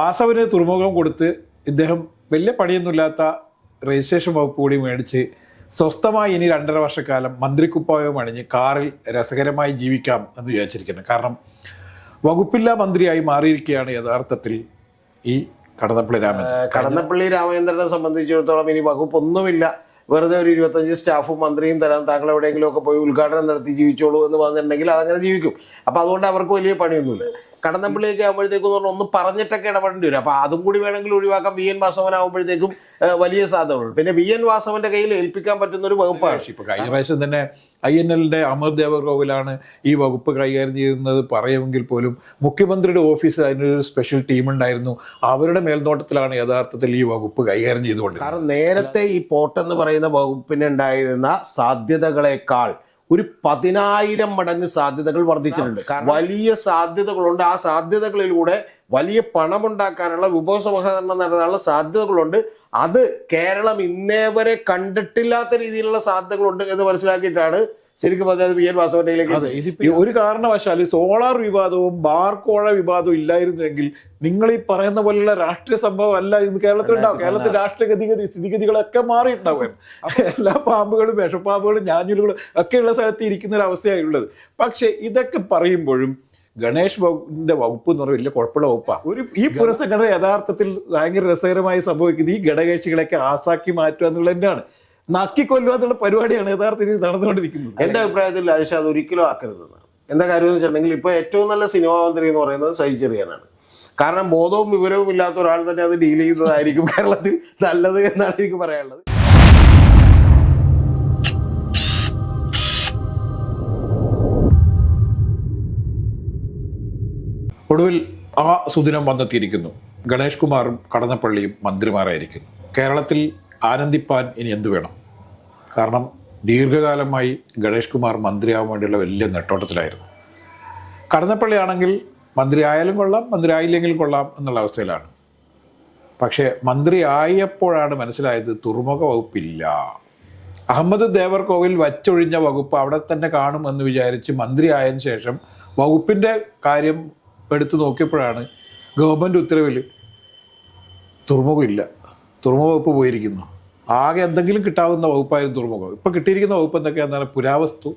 വാസവന് തുറമുഖം കൊടുത്ത് ഇദ്ദേഹം വലിയ പണിയൊന്നുമില്ലാത്ത രജിസ്ട്രേഷൻ വകുപ്പ് കൂടി മേടിച്ച് സ്വസ്ഥമായി ഇനി രണ്ടര വർഷക്കാലം മന്ത്രിക്കുപ്പായവും അണിഞ്ഞ് കാറിൽ രസകരമായി ജീവിക്കാം എന്ന് വിചാരിച്ചിരിക്കുന്നു. കാരണം വകുപ്പില്ലാ മന്ത്രിയായി മാറിയിരിക്കുകയാണ് യഥാർത്ഥത്തിൽ ഈ കടന്നപ്പള്ളി രാമചന്ദ്രൻ കടന്നപ്പള്ളി രാമചന്ദ്രനെ സംബന്ധിച്ചിടത്തോളം ഇനി വകുപ്പൊന്നുമില്ല. വെറുതെ ഒരു ഇരുപത്തഞ്ച് സ്റ്റാഫും മന്ത്രിയും തരാം താങ്കൾ എവിടെയെങ്കിലും ഒക്കെ പോയി ഉദ്ഘാടനം നടത്തി ജീവിച്ചോളൂ എന്ന് പറഞ്ഞിട്ടുണ്ടെങ്കിൽ അതങ്ങനെ ജീവിക്കും. അപ്പോൾ അതുകൊണ്ട് അവർക്ക് വലിയ പണിയൊന്നുമില്ല. കടന്നപ്പള്ളിയൊക്കെ ആകുമ്പോഴത്തേക്കും പറഞ്ഞാൽ ഒന്ന് പറഞ്ഞിട്ടൊക്കെ ഇടപെടേണ്ടി വരും. അപ്പൊ അതും കൂടി വേണമെങ്കിൽ ഒഴിവാക്കാം. വി എൻ വാസവൻ ആകുമ്പോഴത്തേക്കും വലിയ സാധ്യതകളുണ്ട്. പിന്നെ വി എൻ വാസവന്റെ കയ്യിൽ ഏൽപ്പിക്കാൻ പറ്റുന്ന ഒരു വകുപ്പാണ്. ഇപ്പൊ കഴിഞ്ഞ പ്രാവശ്യം തന്നെ ഐ എൻ എല്ലിന്റെ അമർ ദേവർകോവിലാണ് ഈ വകുപ്പ് കൈകാര്യം ചെയ്യുന്നത് പറയുമെങ്കിൽ പോലും മുഖ്യമന്ത്രിയുടെ ഓഫീസിൽ അതിനൊരു സ്പെഷ്യൽ ടീം ഉണ്ടായിരുന്നു. അവരുടെ മേൽനോട്ടത്തിലാണ് യഥാർത്ഥത്തിൽ ഈ വകുപ്പ് കൈകാര്യം ചെയ്തുകൊണ്ട് കാരണം നേരത്തെ ഈ പോട്ടെന്ന് പറയുന്ന വകുപ്പിനുണ്ടായിരുന്ന സാധ്യതകളെക്കാൾ ഒരു പതിനായിരം മടങ്ങ് സാധ്യതകൾ വർദ്ധിച്ചിട്ടുണ്ട്. വലിയ സാധ്യതകളുണ്ട്. ആ സാധ്യതകളിലൂടെ വലിയ പണമുണ്ടാക്കാനുള്ള വിഭവസമാഹരണം നടത്താനുള്ള സാധ്യതകളുണ്ട്. അത് കേരളം ഇന്നേ വരെ കണ്ടിട്ടില്ലാത്ത രീതിയിലുള്ള സാധ്യതകളുണ്ട് എന്ന് മനസ്സിലാക്കിയിട്ടാണ് ശരിക്കും പറഞ്ഞാൽ പി എൻ വാസവന്റെയിലേക്ക് ഈ ഒരു കാരണവശാൽ സോളാർ വിവാദവും ബാർക്കോഴ വിവാദവും ഇല്ലായിരുന്നുവെങ്കിൽ നിങ്ങൾ ഈ പറയുന്ന പോലുള്ള രാഷ്ട്രീയ സംഭവം അല്ല ഇന്ന് കേരളത്തിലുണ്ടാവും. കേരളത്തിൽ രാഷ്ട്രീയ ഗതിഗതി സ്ഥിതിഗതികളൊക്കെ മാറിയിട്ടുണ്ടാവും. എല്ലാ പാമ്പുകളും വിഷപ്പാമ്പുകളും ഞാഞ്ഞൂലുകളും ഒക്കെയുള്ള സ്ഥലത്ത് ഇരിക്കുന്ന ഒരു അവസ്ഥയാണ് ഉള്ളത്. പക്ഷേ ഇതൊക്കെ പറയുമ്പോഴും ഗണേഷ് വകുപ്പിന്റെ വകുപ്പ് എന്ന് പറഞ്ഞാൽ വലിയ കുഴപ്പമുള്ള വകുപ്പാണ് ഒരു ഈ പുരസംഘടന യഥാർത്ഥത്തിൽ ഭയങ്കര രസകരമായി സംഭവിക്കുന്നത് ഈ ഘടകകക്ഷികളൊക്കെ ആസാക്കി മാറ്റുക എന്നുള്ളതിന്റെയാണ്. നക്കിക്കൊല്ലുക എന്നുള്ള പരിപാടിയാണ് യഥാർത്ഥത്തിൽ നടന്നുകൊണ്ടിരിക്കുന്നത്. എന്റെ അഭിപ്രായത്തിൽ ആയിഷ അത് ഒരിക്കലും ആക്കരുതെന്നാണ്. എന്താ കാര്യം എന്ന് വെച്ചിട്ടുണ്ടെങ്കിൽ ഇപ്പൊ ഏറ്റവും നല്ല സിനിമാ മന്ത്രി എന്ന് പറയുന്നത് സഹിച്ചെറിയാനാണ് ചെറിയാനാണ്. കാരണം ബോധവും വിവരവും ഇല്ലാത്ത ഒരാൾ തന്നെ അത് ഡീൽ ചെയ്യുന്നതായിരിക്കും കേരളത്തിൽ നല്ലത് എന്നാണ് എനിക്ക് പറയാനുള്ളത്. ഒടുവിൽ ആ സുദിനം വന്നെത്തിയിരിക്കുന്നു. ഗണേഷ് കുമാറും കടന്നപ്പള്ളിയും മന്ത്രിമാരായിരിക്കുന്നു. കേരളത്തിൽ ആനന്ദിപ്പാൻ ഇനി എന്തു വേണം? കാരണം ദീർഘകാലമായി ഗണേഷ് കുമാർ മന്ത്രിയാവാൻ വേണ്ടിയുള്ള വലിയ നെട്ടോട്ടത്തിലായിരുന്നു. കടന്നപ്പള്ളിയാണെങ്കിൽ മന്ത്രി ആയാലും കൊള്ളാം മന്ത്രി ആയില്ലെങ്കിൽ കൊള്ളാം എന്നുള്ള അവസ്ഥയിലാണ്. പക്ഷേ മന്ത്രി ആയപ്പോഴാണ് മനസ്സിലായത് തുറമുഖ വകുപ്പില്ല. അഹമ്മദ് ദേവർകോവിൽ വച്ചൊഴിഞ്ഞ വകുപ്പ് അവിടെ തന്നെ കാണുമെന്ന് വിചാരിച്ച് മന്ത്രി ആയതിനു ശേഷം വകുപ്പിന്റെ കാര്യം എടുത്തു നോക്കിയപ്പോഴാണ് ഗവൺമെന്റ് ഉത്തരവിൽ തുറമുഖമില്ല തുറമുഖ വകുപ്പ് പോയിരിക്കുന്നു. ആകെ എന്തെങ്കിലും കിട്ടാവുന്ന വകുപ്പായിരുന്നു തുറമുഖം. ഇപ്പം കിട്ടിയിരിക്കുന്ന വകുപ്പ് എന്തൊക്കെയാണെന്ന് പുരാവസ്തു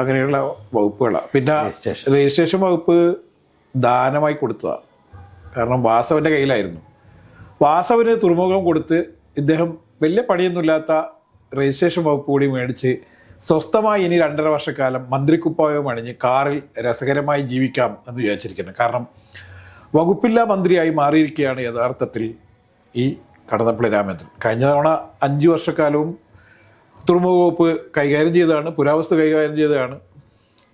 അങ്ങനെയുള്ള വകുപ്പുകളാണ് പിന്നെ. രജിസ്ട്രേഷൻ വകുപ്പ് ദാനമായി കൊടുത്തതാണ് കാരണം വാസവന്റെ കയ്യിലായിരുന്നു. വാസവന് തുറമുഖം കൊടുത്ത് ഇദ്ദേഹം വലിയ പണിയൊന്നുമില്ലാത്ത രജിസ്ട്രേഷൻ വകുപ്പ് കൂടി മേടിച്ച് സ്വസ്ഥമായി ഇനി രണ്ടര വർഷക്കാലം മന്ത്രിക്കുപ്പായവും അണിഞ്ഞ് കാറിൽ രസകരമായി ജീവിക്കാം എന്ന് വിചാരിച്ചിരിക്കുന്നു. കാരണം വകുപ്പില്ലാ മന്ത്രിയായി മാറിയിരിക്കുകയാണ് യഥാർത്ഥത്തിൽ ഈ കടന്നപ്പള്ളി രാമേന്ദ്രൻ കഴിഞ്ഞ തവണ അഞ്ച് വർഷക്കാലവും തുറമുഖ വകുപ്പ് കൈകാര്യം ചെയ്തതാണ് പുരാവസ്തു കൈകാര്യം ചെയ്തതാണ്.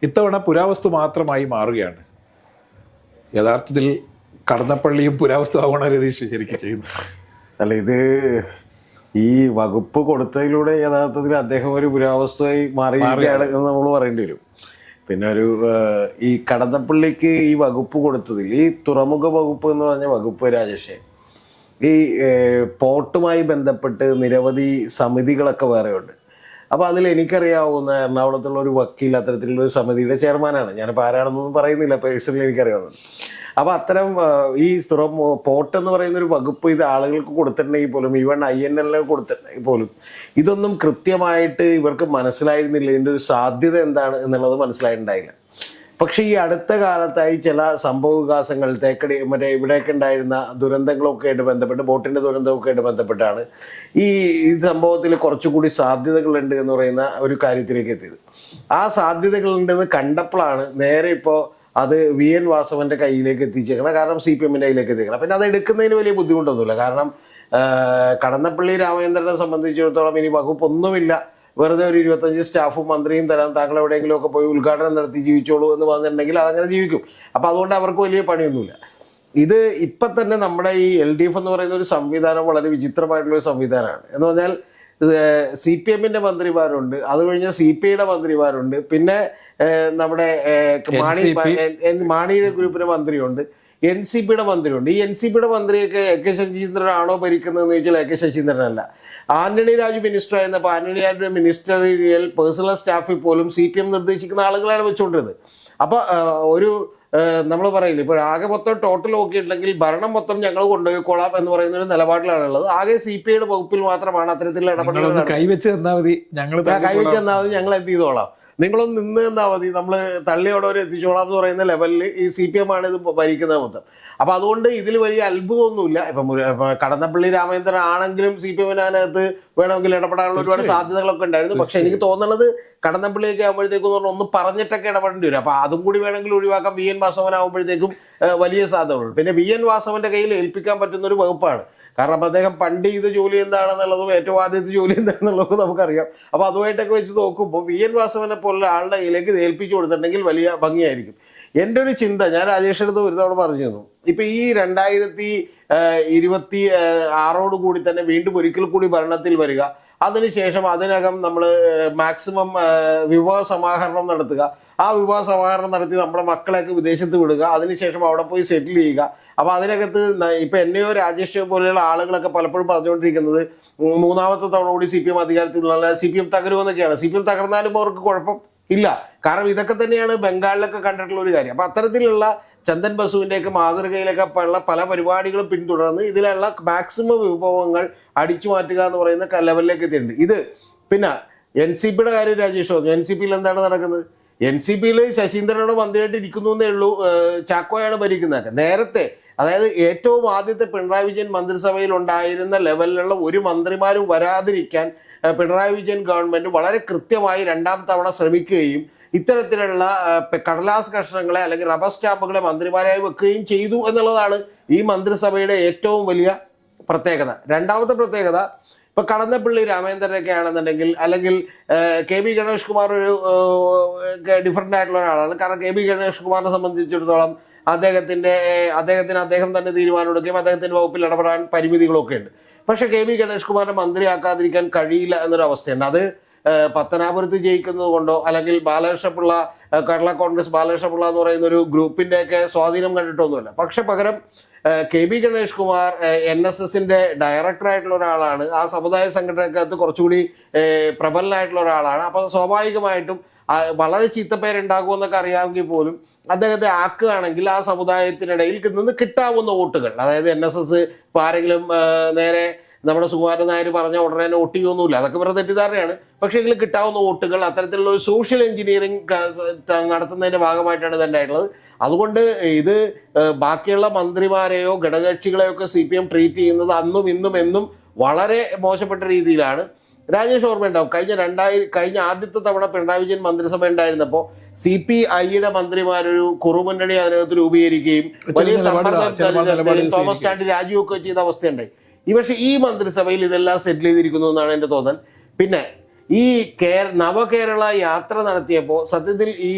ഇത്തവണ പുരാവസ്തു മാത്രമായി മാറുകയാണ്. യഥാർത്ഥത്തിൽ കടന്നപ്പള്ളിയും പുരാവസ്തു ആവണ രതീഷ് ശരിക്കും ചെയ്യുന്നു അല്ല ഇത് ഈ വകുപ്പ് കൊടുത്തതിലൂടെ യഥാർത്ഥത്തിൽ അദ്ദേഹം ഒരു പുരാവസ്തുവായി മാറിയിരിക്കുകയാണ് എന്ന് നമ്മൾ പറയേണ്ടി വരും. പിന്നെ ഒരു ഈ കടന്നപ്പള്ളിക്ക് ഈ വകുപ്പ് കൊടുത്തതിൽ ഈ തുറമുഖ വകുപ്പ് എന്ന് പറഞ്ഞ വകുപ്പ് രാജേഷേ ഈ പോർട്ടുമായി ബന്ധപ്പെട്ട് നിരവധി സമിതികളൊക്കെ വേറെയുണ്ട്. അപ്പോൾ അതിൽ എനിക്കറിയാവുന്ന എറണാകുളത്തുള്ള ഒരു വക്കീൽ അത്തരത്തിലുള്ള ഒരു സമിതിയുടെ ചെയർമാനാണ്. ഞാനിപ്പോൾ ആരാണെന്നൊന്നും പറയുന്നില്ല പേഴ്സണലി എനിക്കറിയാവുന്നത്. അപ്പോൾ അത്തരം ഈ സ്ഥിരം പോർട്ട് എന്ന് പറയുന്ന ഒരു വകുപ്പ് ഇത് ആളുകൾക്ക് കൊടുത്തിട്ടുണ്ടെങ്കിൽ പോലും ഈവൺ ഐ എൻ എല്ലിന് കൊടുത്തിട്ടുണ്ടെങ്കിൽ പോലും ഇതൊന്നും കൃത്യമായിട്ട് ഇവർക്ക് മനസ്സിലായിരുന്നില്ല. ഇതിന്റെ ഒരു സാധ്യത എന്താണ് എന്നുള്ളത് മനസ്സിലായിട്ടുണ്ടായില്ല. പക്ഷേ ഈ അടുത്ത കാലത്തായി ചില സംഭവ വികാസങ്ങൾ തേക്കടി മറ്റേ ഇവിടെയൊക്കെ ഉണ്ടായിരുന്ന ദുരന്തങ്ങളൊക്കെ ആയിട്ട് ബന്ധപ്പെട്ട് ബോട്ടിന്റെ ദുരന്തമൊക്കെ ആയിട്ട് ബന്ധപ്പെട്ടാണ് ഈ ഈ സംഭവത്തിൽ കുറച്ചുകൂടി സാധ്യതകളുണ്ട് എന്ന് പറയുന്ന ഒരു കാര്യത്തിലേക്ക് എത്തിയത്. ആ സാധ്യതകളുണ്ടെന്ന് കണ്ടപ്പോഴാണ് നേരെ ഇപ്പോൾ അത് വി. എൻ. വാസവന്റെ കയ്യിലേക്ക് എത്തിച്ചേക്കണം കാരണം സി. പി. എമ്മിന്റെ കയ്യിലേക്ക് എത്തിക്കണം. പിന്നെ അത് എടുക്കുന്നതിന് വലിയ ബുദ്ധിമുട്ടൊന്നുമില്ല. കാരണം കടന്നപ്പള്ളി രാമചന്ദ്രനെ സംബന്ധിച്ചിടത്തോളം ഇനി വകുപ്പൊന്നുമില്ല. വെറുതെ ഒരു ഇരുപത്തഞ്ച് സ്റ്റാഫും മന്ത്രിയും തരാം താങ്കൾ എവിടെയെങ്കിലും ഒക്കെ പോയി ഉദ്ഘാടനം നടത്തി ജീവിച്ചോളൂ എന്ന് പറഞ്ഞിട്ടുണ്ടെങ്കിൽ അതങ്ങനെ ജീവിക്കും. അപ്പോൾ അതുകൊണ്ട് അവർക്ക് വലിയ പണിയൊന്നുമില്ല. ഇത് ഇപ്പം തന്നെ നമ്മുടെ ഈ എൽ ഡി എഫ് എന്ന് പറയുന്ന ഒരു സംവിധാനം വളരെ വിചിത്രമായിട്ടുള്ള ഒരു സംവിധാനമാണ്. എന്ന് പറഞ്ഞാൽ സി പി എമ്മിന്റെ മന്ത്രിമാരുണ്ട് അത് കഴിഞ്ഞ സി പി ഐയുടെ മന്ത്രിമാരുണ്ട് പിന്നെ നമ്മുടെ മാണി മാണിയുടെ ഗ്രൂപ്പിന്റെ മന്ത്രിയുണ്ട് എൻ സി പിയുടെ മന്ത്രിയുണ്ട്. ഈ എൻ സി പിയുടെ മന്ത്രിയൊക്കെ എ കെ ശശീന്ദ്രനാണോ ഭരിക്കുന്നതെന്ന് ചോദിച്ചാൽ എ കെ ശശീന്ദ്രനല്ല. ആന്റണി രാജു മിനിസ്റ്റർ ആയിരുന്നപ്പോൾ ആന്റണി രാജു മിനിസ്റ്ററിയൽ പേഴ്സണൽ സ്റ്റാഫിൽ പോലും സി പി എം നിർദ്ദേശിക്കുന്ന ആളുകളാണ് വെച്ചുകൊണ്ടിരുന്നത്. അപ്പൊ ഒരു നമ്മൾ പറയില്ല ഇപ്പോൾ ആകെ മൊത്തം ടോട്ടൽ നോക്കിയിട്ടുണ്ടെങ്കിൽ ഭരണം മൊത്തം ഞങ്ങൾ കൊണ്ടുപോയിക്കോളാം എന്ന് പറയുന്ന ഒരു നിലപാടിലാണ് ഉള്ളത്. ആകെ സി പി ഐയുടെ വകുപ്പിൽ മാത്രമാണ് അത്തരത്തിലുള്ള നിങ്ങളൊന്ന് കൈവച്ച് തന്നാൽ മതി. ഞങ്ങൾ കൈവച്ച് തന്നാൽ മതി ഞങ്ങൾ എന്ത് ചെയ്തോളാം. നിങ്ങളൊന്ന് നിന്ന് തന്നാൽ മതി. നമ്മൾ തള്ളിയോടെ ഒരു എത്തിച്ചോളാം എന്ന് പറയുന്ന ലെവലിൽ ഈ സി പി എം ആണ് ഇത് ഭരിക്കുന്നത് മൊത്തം. അപ്പൊ അതുകൊണ്ട് ഇതിൽ വലിയ അത്ഭുതമൊന്നുമില്ല. ഇപ്പം കടന്നപ്പള്ളി രാമചന്ദ്രൻ ആണെങ്കിലും സി പി എമ്മിന് അതിനകത്ത് വേണമെങ്കിൽ ഇടപെടാനുള്ള ഒരുപാട് സാധ്യതകളൊക്കെ ഉണ്ടായിരുന്നു. പക്ഷെ എനിക്ക് തോന്നുന്നത് കടന്നപ്പള്ളിയൊക്കെ ആകുമ്പോഴത്തേക്കും എന്ന് പറഞ്ഞാൽ ഒന്ന് പറഞ്ഞിട്ടൊക്കെ ഇടപെടേണ്ടി വരും. അപ്പൊ അതും കൂടി വേണമെങ്കിൽ ഒഴിവാക്കാം. വി എൻ വാസവൻ ആകുമ്പോഴത്തേക്കും വലിയ സാധ്യതകളുണ്ട്. പിന്നെ വി എൻ വാസവന്റെ കയ്യിൽ ഏൽപ്പിക്കാൻ പറ്റുന്ന ഒരു വകുപ്പാണ്. കാരണം അപ്പൊ അദ്ദേഹം പണ്ട് ചെയ്ത ജോലി എന്താണെന്നുള്ളതും ഏറ്റവും ആദ്യത്തെ ജോലി എന്താണെന്നുള്ളതും നമുക്കറിയാം. അപ്പൊ അതുമായിട്ടൊക്കെ വെച്ച് നോക്കുമ്പോൾ വി എൻ വാസവനെ പോലുള്ള ആളുടെ കയ്യിലേക്ക് ഏൽപ്പിച്ചു കൊടുത്തിട്ടുണ്ടെങ്കിൽ വലിയ ഭംഗിയായിരിക്കും. എന്റെ ഒരു ചിന്ത ഞാൻ രാജേഷ് അടുത്ത് ഒരു തവണ പറഞ്ഞു തന്നു. ഇപ്പൊ ഈ രണ്ടായിരത്തി ഇരുപത്തി ആറോട് കൂടി തന്നെ വീണ്ടും ഒരിക്കൽ കൂടി ഭരണത്തിൽ വരിക. അതിനുശേഷം അതിനകം നമ്മൾ മാക്സിമം വിവാഹ സമാഹരണം നടത്തുക. ആ വിവാഹ സമാഹരണം നടത്തി നമ്മുടെ മക്കളെയൊക്കെ വിദേശത്ത് വിടുക. അതിനുശേഷം അവിടെ പോയി സെറ്റിൽ ചെയ്യുക. അപ്പോൾ അതിനകത്ത് ഇപ്പം എന്നെയോ രാജേഷ് പോലെയുള്ള ആളുകളൊക്കെ പലപ്പോഴും പറഞ്ഞുകൊണ്ടിരിക്കുന്നത് മൂന്നാമത്തെ തവണ കൂടി സി പി എം അധികാരത്തിലുള്ള സി പി എം തകരുമെന്നൊക്കെയാണ് സി പി എം തകർന്നാലും അവർക്ക് കുഴപ്പം ഇല്ല. കാരണം ഇതൊക്കെ തന്നെയാണ് ബംഗാളിലൊക്കെ കണ്ടിട്ടുള്ള ഒരു കാര്യം. അപ്പൊ അത്തരത്തിലുള്ള ചന്ദൻ ബസുവിന്റെയൊക്കെ മാതൃകയിലൊക്കെ ഉള്ള പല പരിപാടികളും പിന്തുടർന്ന് ഇതിലുള്ള മാക്സിമം വിഭവങ്ങൾ അടിച്ചു മാറ്റുക എന്ന് പറയുന്ന ലെവലിലേക്ക് എത്തിയിട്ടുണ്ട്. ഇത് പിന്നെ എൻ സി പിയുടെ കാര്യം രാജേഷ് പറഞ്ഞു. എൻ സി പിയിൽ എന്താണ് നടക്കുന്നത്? എൻ സി പിയിൽ ശശീന്ദ്രനോട് മന്ത്രിയായിട്ട് ഇരിക്കുന്നു എന്നേ ഉള്ളൂ. ചാക്കോയാണ് ഭരിക്കുന്നത് നേരത്തെ അതായത് ഏറ്റവും ആദ്യത്തെ പിണറായി വിജയൻ മന്ത്രിസഭയിൽ ഉണ്ടായിരുന്ന ലെവലിലുള്ള ഒരു മന്ത്രിമാരും വരാതിരിക്കാൻ പിണറായി വിജയൻ ഗവൺമെന്റ് വളരെ കൃത്യമായി രണ്ടാം തവണ ശ്രമിക്കുകയും ഇത്തരത്തിലുള്ള കടലാസ് കഷ്ണങ്ങളെ അല്ലെങ്കിൽ റബ്ബർ സ്റ്റാമ്പുകളെ മന്ത്രിമാരായി വെക്കുകയും ചെയ്തു എന്നുള്ളതാണ് ഈ മന്ത്രിസഭയുടെ ഏറ്റവും വലിയ പ്രത്യേകത. രണ്ടാമത്തെ പ്രത്യേകത ഇപ്പൊ കടന്നപ്പള്ളി രാമേന്ദ്രനൊക്കെ ആണെന്നുണ്ടെങ്കിൽ അല്ലെങ്കിൽ കെ ബി ഗണേഷ് കുമാർ ഒരു ഡിഫറെന്റ് ആയിട്ടുള്ള ഒരാളാണ്. കാരണം കെ ബി ഗണേഷ് കുമാറിനെ സംബന്ധിച്ചിടത്തോളം അദ്ദേഹത്തിന്റെ അദ്ദേഹത്തിന് അദ്ദേഹം തന്നെ തീരുമാനമെടുക്കുകയും അദ്ദേഹത്തിന്റെ വകുപ്പിൽ ഇടപെടാൻ പരിമിതികളൊക്കെ ഉണ്ട്. പക്ഷെ കെ വി ഗണേഷ് കുമാറിനെ മന്ത്രിയാക്കാതിരിക്കാൻ കഴിയില്ല എന്നൊരു അവസ്ഥയുണ്ട്. അത് പത്തനാപുരത്ത് ജയിക്കുന്നത് കൊണ്ടോ അല്ലെങ്കിൽ ബാലകൃഷ്ണപിള്ള കേരള കോൺഗ്രസ് ബാലകൃഷ്ണപിള്ള എന്ന് പറയുന്ന ഒരു ഗ്രൂപ്പിന്റെയൊക്കെ സ്വാധീനം കണ്ടിട്ടൊന്നുമില്ല. പക്ഷെ പകരം K B Ganesh Kumar N S എസിന്റെ ഡയറക്ടറായിട്ടുള്ള ഒരാളാണ്. ആ സമുദായ സംഘടനക്കകത്ത് കുറച്ചുകൂടി പ്രബലനായിട്ടുള്ള ഒരാളാണ്. അപ്പൊ സ്വാഭാവികമായിട്ടും വളരെ ചീത്തപ്പേരുണ്ടാകുമെന്നൊക്കെ അറിയാമെങ്കിൽ പോലും അദ്ദേഹത്തെ ആക്കുകയാണെങ്കിൽ ആ സമുദായത്തിനിടയിൽ നിന്ന് കിട്ടാവുന്ന വോട്ടുകൾ. അതായത് എൻ എസ് എസ് ഇപ്പോൾ ആരെങ്കിലും നേരെ നമ്മുടെ സുകുമാരൻ നായർ പറഞ്ഞ ഉടനെ തന്നെ വോട്ട് അതൊക്കെ വെറുതെ തെറ്റിദ്ധാരണയാണ്. പക്ഷേ എങ്കിലും കിട്ടാവുന്ന വോട്ടുകൾ അത്തരത്തിലുള്ള ഒരു സോഷ്യൽ എഞ്ചിനീയറിംഗ് നടത്തുന്നതിന്റെ ഭാഗമായിട്ടാണ് ഇത് ആയിട്ടുള്ളത്. അതുകൊണ്ട് ഇത് ബാക്കിയുള്ള മന്ത്രിമാരെയോ ഘടകകക്ഷികളെയോ ഒക്കെ സി പി എം ട്രീറ്റ് ചെയ്യുന്നത് അന്നും ഇന്നും എന്നും വളരെ മോശപ്പെട്ട രീതിയിലാണ്. രാജേഷ് ഓർമ്മയുണ്ടാവും കഴിഞ്ഞ രണ്ടായിരം കഴിഞ്ഞ ആദ്യത്തെ തവണ പിണറായി വിജയൻ മന്ത്രിസഭ ഉണ്ടായിരുന്നപ്പോൾ സി പി ഐയുടെ മന്ത്രിമാരൊരു കുറുമുന്നണി അതിനകത്ത് രൂപീകരിക്കുകയും വലിയ സമ്മർദ്ദം തോമസ് ചാണ്ടി രാജിവെക്കുകയും ചെയ്ത അവസ്ഥയുണ്ടായി. ഈ പക്ഷേ ഈ മന്ത്രിസഭയിൽ ഇതെല്ലാം സെറ്റിൽ ചെയ്തിരിക്കുന്നു എന്നാണ് എന്റെ തോന്നൽ. പിന്നെ ഈ കേര നവകേരള യാത്ര നടത്തിയപ്പോൾ സത്യത്തിൽ ഈ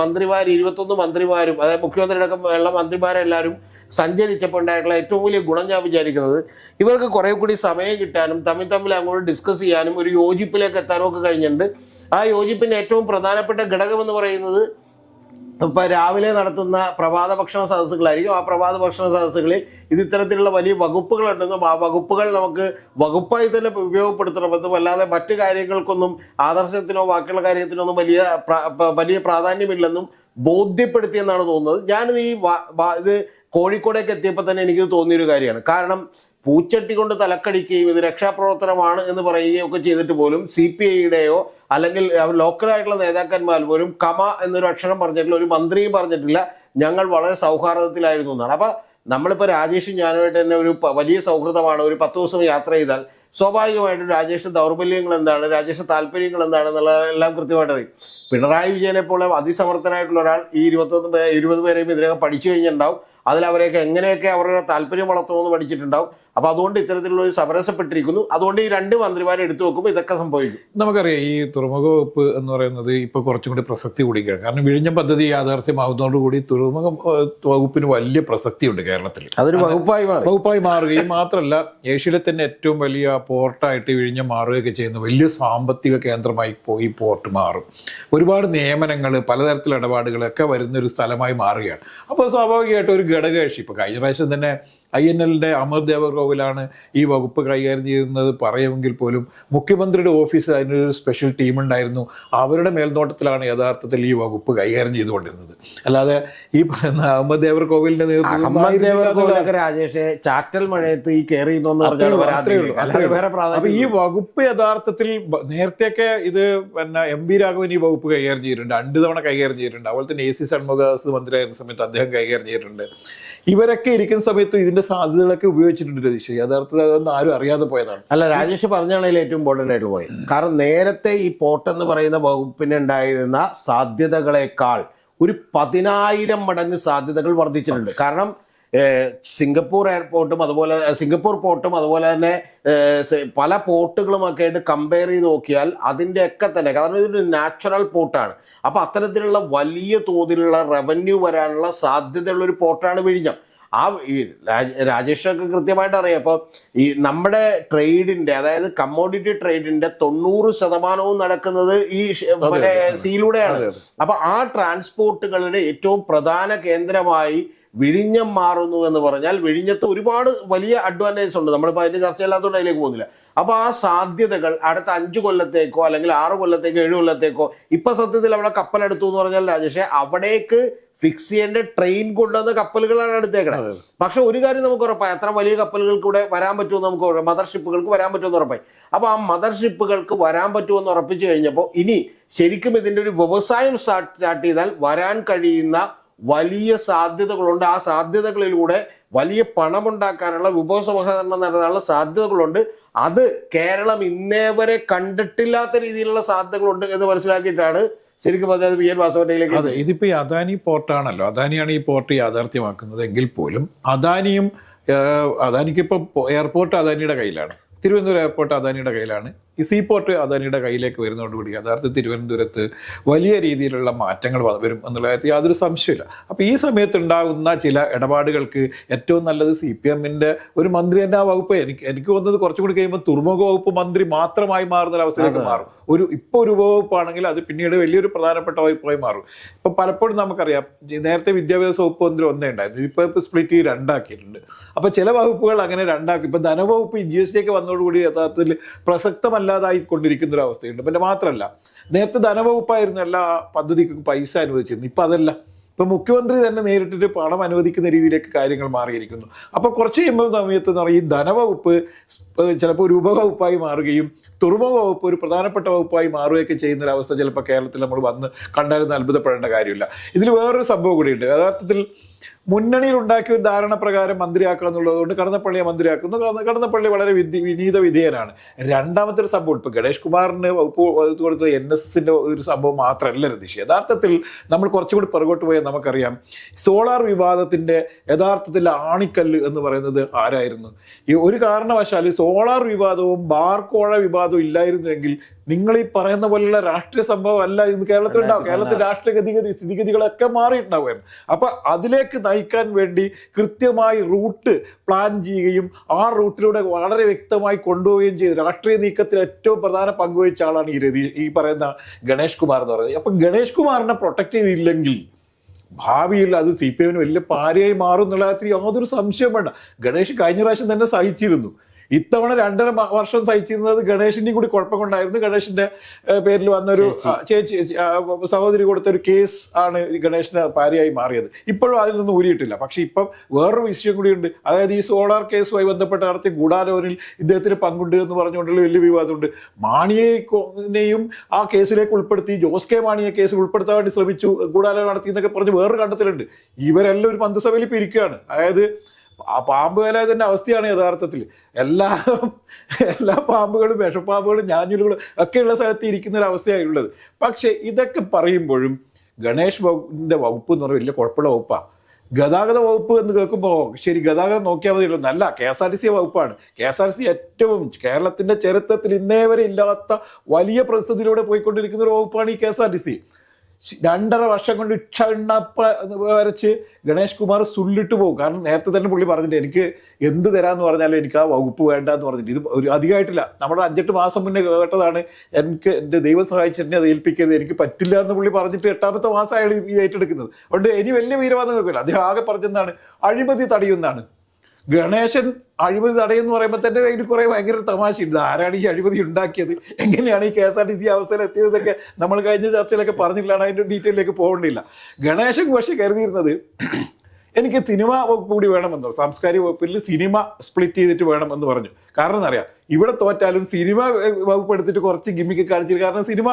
മന്ത്രിമാർ ഇരുപത്തൊന്ന് മന്ത്രിമാരും അതായത് മുഖ്യമന്ത്രിയുടെ ഉള്ള മന്ത്രിമാരെല്ലാവരും സഞ്ചരിച്ചപ്പോൾ ഉണ്ടായിട്ടുള്ള ഏറ്റവും വലിയ ഗുണം ഞാൻ വിചാരിക്കുന്നത് ഇവർക്ക് കുറെ കൂടി സമയം കിട്ടാനും തമ്മിൽ തമ്മിൽ അങ്ങോട്ട് ഡിസ്കസ് ചെയ്യാനും ഒരു യോജിപ്പിലേക്ക് എത്താനും ഒക്കെ കഴിഞ്ഞിട്ടുണ്ട്. ആ യോജിപ്പിന്റെ ഏറ്റവും പ്രധാനപ്പെട്ട എന്ന് പറയുന്നത് ഇപ്പൊ രാവിലെ നടത്തുന്ന പ്രഭാത ഭക്ഷണ സദസ്സുകളായിരിക്കും. ആ പ്രഭാത ഭക്ഷണ സദസ്സുകളിൽ ഇത് ഇത്തരത്തിലുള്ള വലിയ വകുപ്പുകളുണ്ടെന്നും ആ വകുപ്പുകൾ നമുക്ക് വകുപ്പായി തന്നെ ഉപയോഗപ്പെടുത്തണമെന്നും അല്ലാതെ മറ്റു കാര്യങ്ങൾക്കൊന്നും ആദർശത്തിനോ ബാക്കിയുള്ള കാര്യത്തിനോ ഒന്നും വലിയ വലിയ പ്രാധാന്യമില്ലെന്നും ബോധ്യപ്പെടുത്തിയെന്നാണ് തോന്നുന്നത്. ഞാനിത് ഈ ഇത് കോഴിക്കോടേക്ക് എത്തിയപ്പോൾ തന്നെ എനിക്ക് തോന്നിയൊരു കാര്യമാണ്. കാരണം പൂച്ചട്ടി കൊണ്ട് തലക്കടിക്കുകയും ഇത് രക്ഷാപ്രവർത്തനമാണ് എന്ന് പറയുകയും ഒക്കെ ചെയ്തിട്ട് പോലും സി പി ഐയുടെയോ അല്ലെങ്കിൽ ലോക്കലായിട്ടുള്ള നേതാക്കന്മാർ പോലും കമ എന്നൊരു അക്ഷരം പറഞ്ഞിട്ടില്ല ഒരു മന്ത്രിയും പറഞ്ഞിട്ടില്ല. ഞങ്ങൾ വളരെ സൗഹാർദ്ദത്തിലായിരുന്നു എന്നാണ്. അപ്പൊ നമ്മളിപ്പോൾ രാജേഷും ഞാനുമായിട്ട് തന്നെ ഒരു വലിയ സൗഹൃദമാണ്. ഒരു പത്ത് ദിവസം യാത്ര ചെയ്താൽ സ്വാഭാവികമായിട്ടും രാജേഷ് ദൗർബല്യങ്ങൾ എന്താണ് രാജേഷ് താല്പര്യങ്ങൾ എന്താണെന്നുള്ള എല്ലാം കൃത്യമായിട്ട് അറിയും. പിണറായി വിജയനെ പോലെ അതിസമർത്ഥനായിട്ടുള്ള ഒരാൾ ഈ ഇരുപത്തൊന്ന് ഇരുപത് പേരെയും ഇതിനകം പഠിച്ചു കഴിഞ്ഞിട്ടുണ്ടാവും. അതിൽ അവരെയൊക്കെ എങ്ങനെയൊക്കെ അവരുടെ താല്പര്യം വളർത്തുമെന്ന് പഠിച്ചിട്ടുണ്ടാവും. അപ്പൊ അതുകൊണ്ട് ഇത്തരത്തിലുള്ള ഒരു സമരസപ്പെട്ടിരിക്കുന്നു. അതുകൊണ്ട് ഈ രണ്ട് മന്ത്രിമാരെ എടുത്തു നോക്കുമ്പോൾ ഇതൊക്കെ സംഭവിക്കും. നമുക്കറിയാം ഈ തുറമുഖ വകുപ്പ് എന്ന് പറയുന്നത് ഇപ്പൊ കുറച്ചും കൂടി പ്രസക്തി കൂടിയാണ് കാരണം വിഴിഞ്ഞം പദ്ധതി യാഥാർത്ഥ്യമാകുന്നതോടുകൂടി തുറമുഖ വകുപ്പിന് വലിയ പ്രസക്തിയുണ്ട് കേരളത്തിൽ. അതൊരു വകുപ്പായി മാറി. വകുപ്പായി മാറുകയും മാത്രമല്ല ഏഷ്യയിലെ തന്നെ ഏറ്റവും വലിയ പോർട്ടായിട്ട് വിഴിഞ്ഞം മാറുകയൊക്കെ ചെയ്യുന്ന വലിയ സാമ്പത്തിക കേന്ദ്രമായി പോയി പോർട്ട് മാറും. ഒരുപാട് നിയമനങ്ങൾ പലതരത്തിലുള്ള ഇടപാടുകളൊക്കെ വരുന്ന ഒരു സ്ഥലമായി മാറുകയാണ്. അപ്പോൾ സ്വാഭാവികമായിട്ട് ഒരു ഘടകകക്ഷി ഇപ്പോൾ കഴിഞ്ഞ പ്രാവശ്യം തന്നെ ഐ എൻ എല്ലിന്റെ അമർ ദേവഗോവിലാണ് ഈ വകുപ്പ് കൈകാര്യം ചെയ്യുന്നത്. പറയുമെങ്കിൽ പോലും മുഖ്യമന്ത്രിയുടെ ഓഫീസ് അതിനൊരു സ്പെഷ്യൽ ടീം ഉണ്ടായിരുന്നു. അവരുടെ മേൽനോട്ടത്തിലാണ് യഥാർത്ഥത്തിൽ ഈ വകുപ്പ് കൈകാര്യം ചെയ്തുകൊണ്ടിരുന്നത്. അല്ലാതെ ഈ പറയുന്ന അഹമ്മദ് അഹമ്മദ് ദേവർകോവിലൊക്കെ നേതൃത്വം രാജേഷ് ചാറ്റൽ മഴയത്ത് ഈ കയറി അപ്പൊ ഈ വകുപ്പ് യഥാർത്ഥത്തിൽ നേരത്തെയൊക്കെ ഇത് പിന്നെ എം പി രാഘവൻ ഈ വകുപ്പ് കൈകാര്യം ചെയ്തിട്ടുണ്ട്. രണ്ടു തവണ കൈകാര്യം ചെയ്തിട്ടുണ്ട്. അതുപോലെ തന്നെ എ സി ഷൺമുഖദാസ് മന്ത്രിയായിരുന്ന സമയത്ത് അദ്ദേഹം കൈകാര്യം ചെയ്തിട്ടുണ്ട്. ഇവരൊക്കെ ഇരിക്കുന്ന സമയത്ത് ഇതിന്റെ സാധ്യതകളൊക്കെ ഉപയോഗിച്ചിട്ടുണ്ട് രതീഷ്. യഥാർത്ഥത്തിൽ അതൊന്നും ആരും അറിയാതെ പോയതാണ്. അല്ല രാജേഷ് പറഞ്ഞാണെങ്കിൽ ഏറ്റവും ഇമ്പോർട്ടന്റ് ആയിട്ട് പോയി. കാരണം നേരത്തെ ഈ പോർട്ട് എന്ന് പറയുന്ന വകുപ്പിന് ഉണ്ടായിരുന്ന സാധ്യതകളെക്കാൾ ഒരു പതിനായിരം മടങ്ങ് സാധ്യതകൾ വർദ്ധിച്ചിട്ടുണ്ട്. കാരണം സിംഗപ്പൂർ എയർപോർട്ടും അതുപോലെ സിംഗപ്പൂർ പോർട്ടും അതുപോലെ തന്നെ പല പോർട്ടുകളും ഒക്കെ ആയിട്ട് കമ്പയർ ചെയ്ത് നോക്കിയാൽ അതിന്റെയൊക്കെ തന്നെ കാരണം ഇതൊരു നാച്ചുറൽ പോർട്ടാണ് അപ്പം അത്തരത്തിലുള്ള വലിയ തോതിലുള്ള റവന്യൂ വരാനുള്ള സാധ്യതയുള്ള ഒരു പോർട്ടാണ് വിഴിഞ്ഞം. ആ ഈ രാജേഷൊക്കെ കൃത്യമായിട്ട് അറിയാം. അപ്പോൾ ഈ നമ്മുടെ ട്രേഡിന്റെ അതായത് കമ്മോഡിറ്റി ട്രേഡിന്റെ തൊണ്ണൂറ് ശതമാനവും നടക്കുന്നത് ഈ മറ്റേ സീലൂടെയാണ്. അപ്പൊ ആ ട്രാൻസ്പോർട്ടുകളുടെ ഏറ്റവും പ്രധാന കേന്ദ്രമായി വിഴിഞ്ഞം മാറുന്നു എന്ന് പറഞ്ഞാൽ വിഴിഞ്ഞത്ത് ഒരുപാട് വലിയ അഡ്വാന്റേജ് ഉണ്ട്. നമ്മളിപ്പോൾ ചർച്ച ചർച്ചയില്ലാത്തതുകൊണ്ട് അതിലേക്ക് പോകുന്നില്ല. അപ്പോൾ ആ സാധ്യതകൾ അടുത്ത അഞ്ച് കൊല്ലത്തേക്കോ അല്ലെങ്കിൽ ആറ് കൊല്ലത്തേക്കോ ഏഴ് കൊല്ലത്തേക്കോ ഇപ്പൊ സത്യത്തിൽ അവിടെ കപ്പലെടുത്തു എന്ന് പറഞ്ഞാൽ രാജേഷേ അവിടേക്ക് ഫിക്സ് ചെയ്യേണ്ട ട്രെയിൻ കൊണ്ടുവന്ന കപ്പലുകളാണ് എടുത്തേക്കണത്. പക്ഷെ ഒരു കാര്യം നമുക്ക് ഉറപ്പായി അത്ര വലിയ കപ്പലുകൾക്ക് ഇവിടെ വരാൻ പറ്റുമെന്ന് നമുക്ക് മദർഷിപ്പുകൾക്ക് മദർ ഷിപ്പുകൾക്ക് വരാൻ പറ്റുമെന്ന് ഉറപ്പായി. അപ്പൊ ആ മദർ ഷിപ്പുകൾക്ക് വരാൻ പറ്റുമെന്ന് ഉറപ്പിച്ചു കഴിഞ്ഞപ്പോൾ ഇനി ശരിക്കും ഇതിന്റെ ഒരു വ്യവസായം സ്റ്റാർട്ട് ചെയ്താൽ വരാൻ കഴിയുന്ന വലിയ സാധ്യതകളുണ്ട്. ആ സാധ്യതകളിലൂടെ വലിയ പണമുണ്ടാക്കാനുള്ള വിഭവസമാഹരണം നടത്താനുള്ള സാധ്യതകളുണ്ട്. അത് കേരളം ഇന്നേ വരെ കണ്ടിട്ടില്ലാത്ത രീതിയിലുള്ള സാധ്യതകളുണ്ട് എന്ന് മനസ്സിലാക്കിയിട്ടാണ് ശരിക്കും പറഞ്ഞാൽ വി എൻ അതെ ഇതിപ്പോൾ ഈ അദാനി പോർട്ടാണല്ലോ. അദാനിയാണ് ഈ പോർട്ട് യാഥാർത്ഥ്യമാക്കുന്നത് എങ്കിൽ പോലും അദാനിയും അദാനിക്കിപ്പോൾ എയർപോർട്ട് അദാനിയുടെ കയ്യിലാണ്. തിരുവനന്തപുരം എയർപോർട്ട് അദാനിയുടെ കയ്യിലാണ്. ഈ സീ പോർട്ട് അദാനിയുടെ കയ്യിലേക്ക് വരുന്നതോടുകൂടി യഥാർത്ഥത്തിൽ തിരുവനന്തപുരത്ത് വലിയ രീതിയിലുള്ള മാറ്റങ്ങൾ വരും എന്നുള്ള കാര്യത്തിൽ യാതൊരു സംശയമില്ല അപ്പോൾ ഈ സമയത്ത് ഉണ്ടാകുന്ന ചില ഇടപാടുകൾക്ക് ഏറ്റവും നല്ലത് സി പി എമ്മിന്റെ ഒരു മന്ത്രി തന്നെ ആ വകുപ്പ്. എനിക്ക് എനിക്ക് തോന്നുന്നത് കുറച്ചും കൂടി കഴിയുമ്പോൾ തുറമുഖ വകുപ്പ് മന്ത്രി മാത്രമായി മാറുന്ന ഒരു അവസ്ഥയിലേക്ക് മാറും. ഒരു ഇപ്പോൾ ഒരു വകുപ്പാണെങ്കിൽ അത് പിന്നീട് വലിയൊരു പ്രധാനപ്പെട്ട വകുപ്പായി മാറും. ഇപ്പോൾ പലപ്പോഴും നമുക്കറിയാം നേരത്തെ വിദ്യാഭ്യാസ വകുപ്പ് മന്ത്രി ഒന്നേ ഉണ്ടായിരുന്നു. ഇപ്പോൾ ഇപ്പോൾ സ്പ്ലിറ്റ് ചെയ്ത് രണ്ടാക്കിയിട്ടുണ്ട്. അപ്പോൾ ചില വകുപ്പുകൾ അങ്ങനെ രണ്ടാക്കി. ഇപ്പോൾ ധനവകുപ്പ് ജി എസ് ടി ഒക്കെ വന്നതോടുകൂടി യഥാർത്ഥത്തിൽ പ്രസക്തമല്ലാതായി കൊണ്ടിരിക്കുന്ന ഒരു അവസ്ഥയുണ്ട് പിന്നെ മാത്രമല്ല നേരത്തെ ധനവകുപ്പായിരുന്നു എല്ലാ പദ്ധതിക്കും പൈസ അനുവദിച്ചിരുന്നു ഇപ്പൊ അതല്ല. ഇപ്പൊ മുഖ്യമന്ത്രി തന്നെ നേരിട്ടിട്ട് പണം അനുവദിക്കുന്ന രീതിയിലേക്ക് കാര്യങ്ങൾ മാറിയിരിക്കുന്നു. അപ്പോൾ കുറച്ച് കഴിയുമ്പോൾ സമയത്ത് എന്ന് പറഞ്ഞാൽ ഈ ധനവകുപ്പ് ചിലപ്പോൾ ഒരു ഉപവകുപ്പായി മാറുകയും തുറമുഖ വകുപ്പ് ഒരു പ്രധാനപ്പെട്ട വകുപ്പായി മാറുകയൊക്കെ ചെയ്യുന്ന ഒരു അവസ്ഥ ചിലപ്പോൾ കേരളത്തിൽ നമ്മൾ വന്ന് കണ്ടാലും അത്ഭുതപ്പെടേണ്ട കാര്യമില്ല. ഇതിൽ വേറൊരു സംഭവം കൂടിയുണ്ട്. യഥാർത്ഥത്തിൽ മുന്നണിയിൽ ഉണ്ടാക്കിയ ഒരു ധാരണ പ്രകാരം മന്ത്രിയാക്കുക എന്നുള്ളതുകൊണ്ട് കടന്നപ്പള്ളിയെ മന്ത്രിയാക്കുന്നു. കടന്നപ്പള്ളി വളരെ വിധി വിനീത വിധേയനാണ്. രണ്ടാമത്തെ ഒരു സംഭവം ഇപ്പൊ ഗണേഷ് കുമാറിന് കൊടുത്ത എൻ എസ് എസിന്റെ ഒരു സംഭവം മാത്രമല്ല രതീഷ്. യഥാർത്ഥത്തിൽ നമ്മൾ കുറച്ചുകൂടി പുറകോട്ട് പോയാൽ നമുക്കറിയാം സോളാർ വിവാദത്തിന്റെ യഥാർത്ഥത്തിൽ ആണിക്കല്ല് എന്ന് പറയുന്നത് ആരായിരുന്നു? ഈ ഒരു കാരണവശാൽ സോളാർ വിവാദവും ബാർക്കോഴ വിവാദവും ഇല്ലായിരുന്നുവെങ്കിൽ നിങ്ങൾ ഈ പറയുന്ന പോലുള്ള രാഷ്ട്രീയ സംഭവം അല്ല ഇന്ന് കേരളത്തിലുണ്ടാവും കേരളത്തിൽ രാഷ്ട്രീയ ഗതിഗതി സ്ഥിതിഗതികളൊക്കെ മാറിയിട്ടുണ്ടാവുകയും അപ്പൊ അതിലേക്ക് നയിക്കാൻ വേണ്ടി കൃത്യമായി റൂട്ട് പ്ലാൻ ചെയ്യുകയും ആ റൂട്ടിലൂടെ വളരെ വ്യക്തമായി കൊണ്ടുപോവുകയും ചെയ്തു. രാഷ്ട്രീയ നീക്കത്തിൽ ഏറ്റവും പ്രധാന പങ്കുവഹിച്ച ആളാണ് ഈ രതി ഈ പറയുന്ന ഗണേഷ് കുമാർ എന്ന് പറയുന്നത്. അപ്പം ഗണേഷ് കുമാറിനെ പ്രൊട്ടക്ട് ചെയ്തില്ലെങ്കിൽ ഭാവിയിൽ അത് സി പി എമ്മിന് വലിയ പാരയായി മാറും എന്നുള്ള യാതൊരു സംശയം വേണ്ട. ഗണേഷ് കഴിഞ്ഞ പ്രാവശ്യം തന്നെ സഹിച്ചിരുന്നു. ഇത്തവണ രണ്ടര വർഷം സഹിച്ചിരുന്നത് ഗണേഷിന്റെയും കൂടി കുഴപ്പം കൊണ്ടായിരുന്നു. ഗണേഷിന്റെ പേരിൽ വന്നൊരു ചേച്ചി. സഹോദരി കൊടുത്ത ഒരു കേസ് ആണ് ഗണേഷിന്റെ ഭാര്യയായി മാറിയത്. ഇപ്പോഴും അതിൽ നിന്ന് ഊരിയിട്ടില്ല. പക്ഷെ ഇപ്പം വേറൊരു വിഷയം കൂടിയുണ്ട് അതായത് ഈ സോളാർ കേസുമായി ബന്ധപ്പെട്ട നടത്തിയ ഗൂഢാലോചനയിൽ ഇദ്ദേഹത്തിന് പങ്കുണ്ട് എന്ന് പറഞ്ഞുകൊണ്ടുള്ള വലിയ വിവാദമുണ്ട്. മാണിയെയും ആ കേസിലേക്ക് ഉൾപ്പെടുത്തി ജോസ് കെ മാണിയെ കേസിൽ ഉൾപ്പെടുത്താൻ വേണ്ടി ശ്രമിച്ചു ഗൂഢാലോചന നടത്തി എന്നൊക്കെ പറഞ്ഞ് വേറൊരു കണ്ടെത്തലുണ്ട്. ഇവരെല്ലാം ഒരു മന്ത്രിസഭയിൽ പിരിക്കുകയാണ് അതായത് ആ പാമ്പ് വേലായുധന്റെ അവസ്ഥയാണ് യഥാർത്ഥത്തിൽ. എല്ലാ എല്ലാ പാമ്പുകളും വിഷപ്പാമ്പുകളും ഞാഞ്ഞൂലുകളും ഒക്കെയുള്ള സ്ഥലത്ത് ഇരിക്കുന്ന ഒരു ഉള്ളത്. പക്ഷേ ഇതൊക്കെ പറയുമ്പോഴും ഗണേഷ് വകുപ്പിന്റെ വകുപ്പ് എന്ന് പറയുന്നത് വലിയ കുഴപ്പമുള്ള വകുപ്പാണ് ഗതാഗത വകുപ്പ് എന്ന് കേൾക്കുമ്പോൾ ശരി ഗതാഗതം നോക്കിയാൽ മതിയല്ലോ. നല്ല K S R T C വകുപ്പാണ്. K S R T C ഏറ്റവും കേരളത്തിന്റെ ചരിത്രത്തിൽ ഇന്നേവരെ ഇല്ലാത്ത വലിയ പ്രതിസന്ധിയിലൂടെ പോയിക്കൊണ്ടിരിക്കുന്ന ഒരു വകുപ്പാണ് ഈ K S R T C. രണ്ടര വർഷം കൊണ്ട് ഇക്ഷ എണ്ണപ്പ വരച്ച് ഗണേഷ് കുമാർ സുള്ളിട്ട് പോകും. കാരണം നേരത്തെ തന്നെ പുള്ളി പറഞ്ഞിട്ട് എനിക്ക് എന്ത് തരാന്ന് പറഞ്ഞാലും എനിക്ക് ആ വകുപ്പ് വേണ്ട എന്ന് പറഞ്ഞിട്ട്. ഇത് ഒരു അധികമായിട്ടില്ല നമ്മുടെ അഞ്ചെട്ട് മാസം മുന്നേ കേട്ടതാണ് എനിക്ക് എന്റെ ദൈവം സഹായിച്ച് എന്നെ അത് ഏൽപ്പിക്കരുത് എനിക്ക് പറ്റില്ല എന്ന് പുള്ളി പറഞ്ഞിട്ട് എട്ടാമത്തെ മാസം അയാൾ ഈ ഏറ്റെടുക്കുന്നത്. അതുകൊണ്ട് ഇനി വലിയ വീരവാദം കേൾക്കില്ല അദ്ദേഹം ആകെ പറഞ്ഞെന്താണ് അഴിമതി തടയുന്നതാണ്. ഗണേശൻ അഴിമതി തടയെന്ന് പറയുമ്പോൾ തന്നെ അതിന് കുറേ ഭയങ്കര തമാശയുണ്ട്. ആരാണ് ഈ അഴിമതി ഉണ്ടാക്കിയത്? എങ്ങനെയാണ് ഈ K S R T C അവസ്ഥയിൽ എത്തിയതൊക്കെ നമ്മൾ കഴിഞ്ഞ ചർച്ചയിലൊക്കെ പറഞ്ഞില്ലാണ് അതിന്റെ ഡീറ്റെയിലേക്ക് പോകേണ്ടില്ല ഗണേശൻ പക്ഷേ കരുതിയിരുന്നത് എനിക്ക് സിനിമ വകുപ്പ് കൂടി വേണമെന്നോ സാംസ്കാരിക വകുപ്പിൽ സിനിമ സ്പ്ലിറ്റ് ചെയ്തിട്ട് വേണമെന്ന് പറഞ്ഞു. കാരണം എന്നറിയാം ഇവിടെ തോറ്റാലും സിനിമ വകുപ്പ് എടുത്തിട്ട് കുറച്ച് ഗിമ്മിക്ക് കാണിച്ചിരുന്നു കാരണം സിനിമ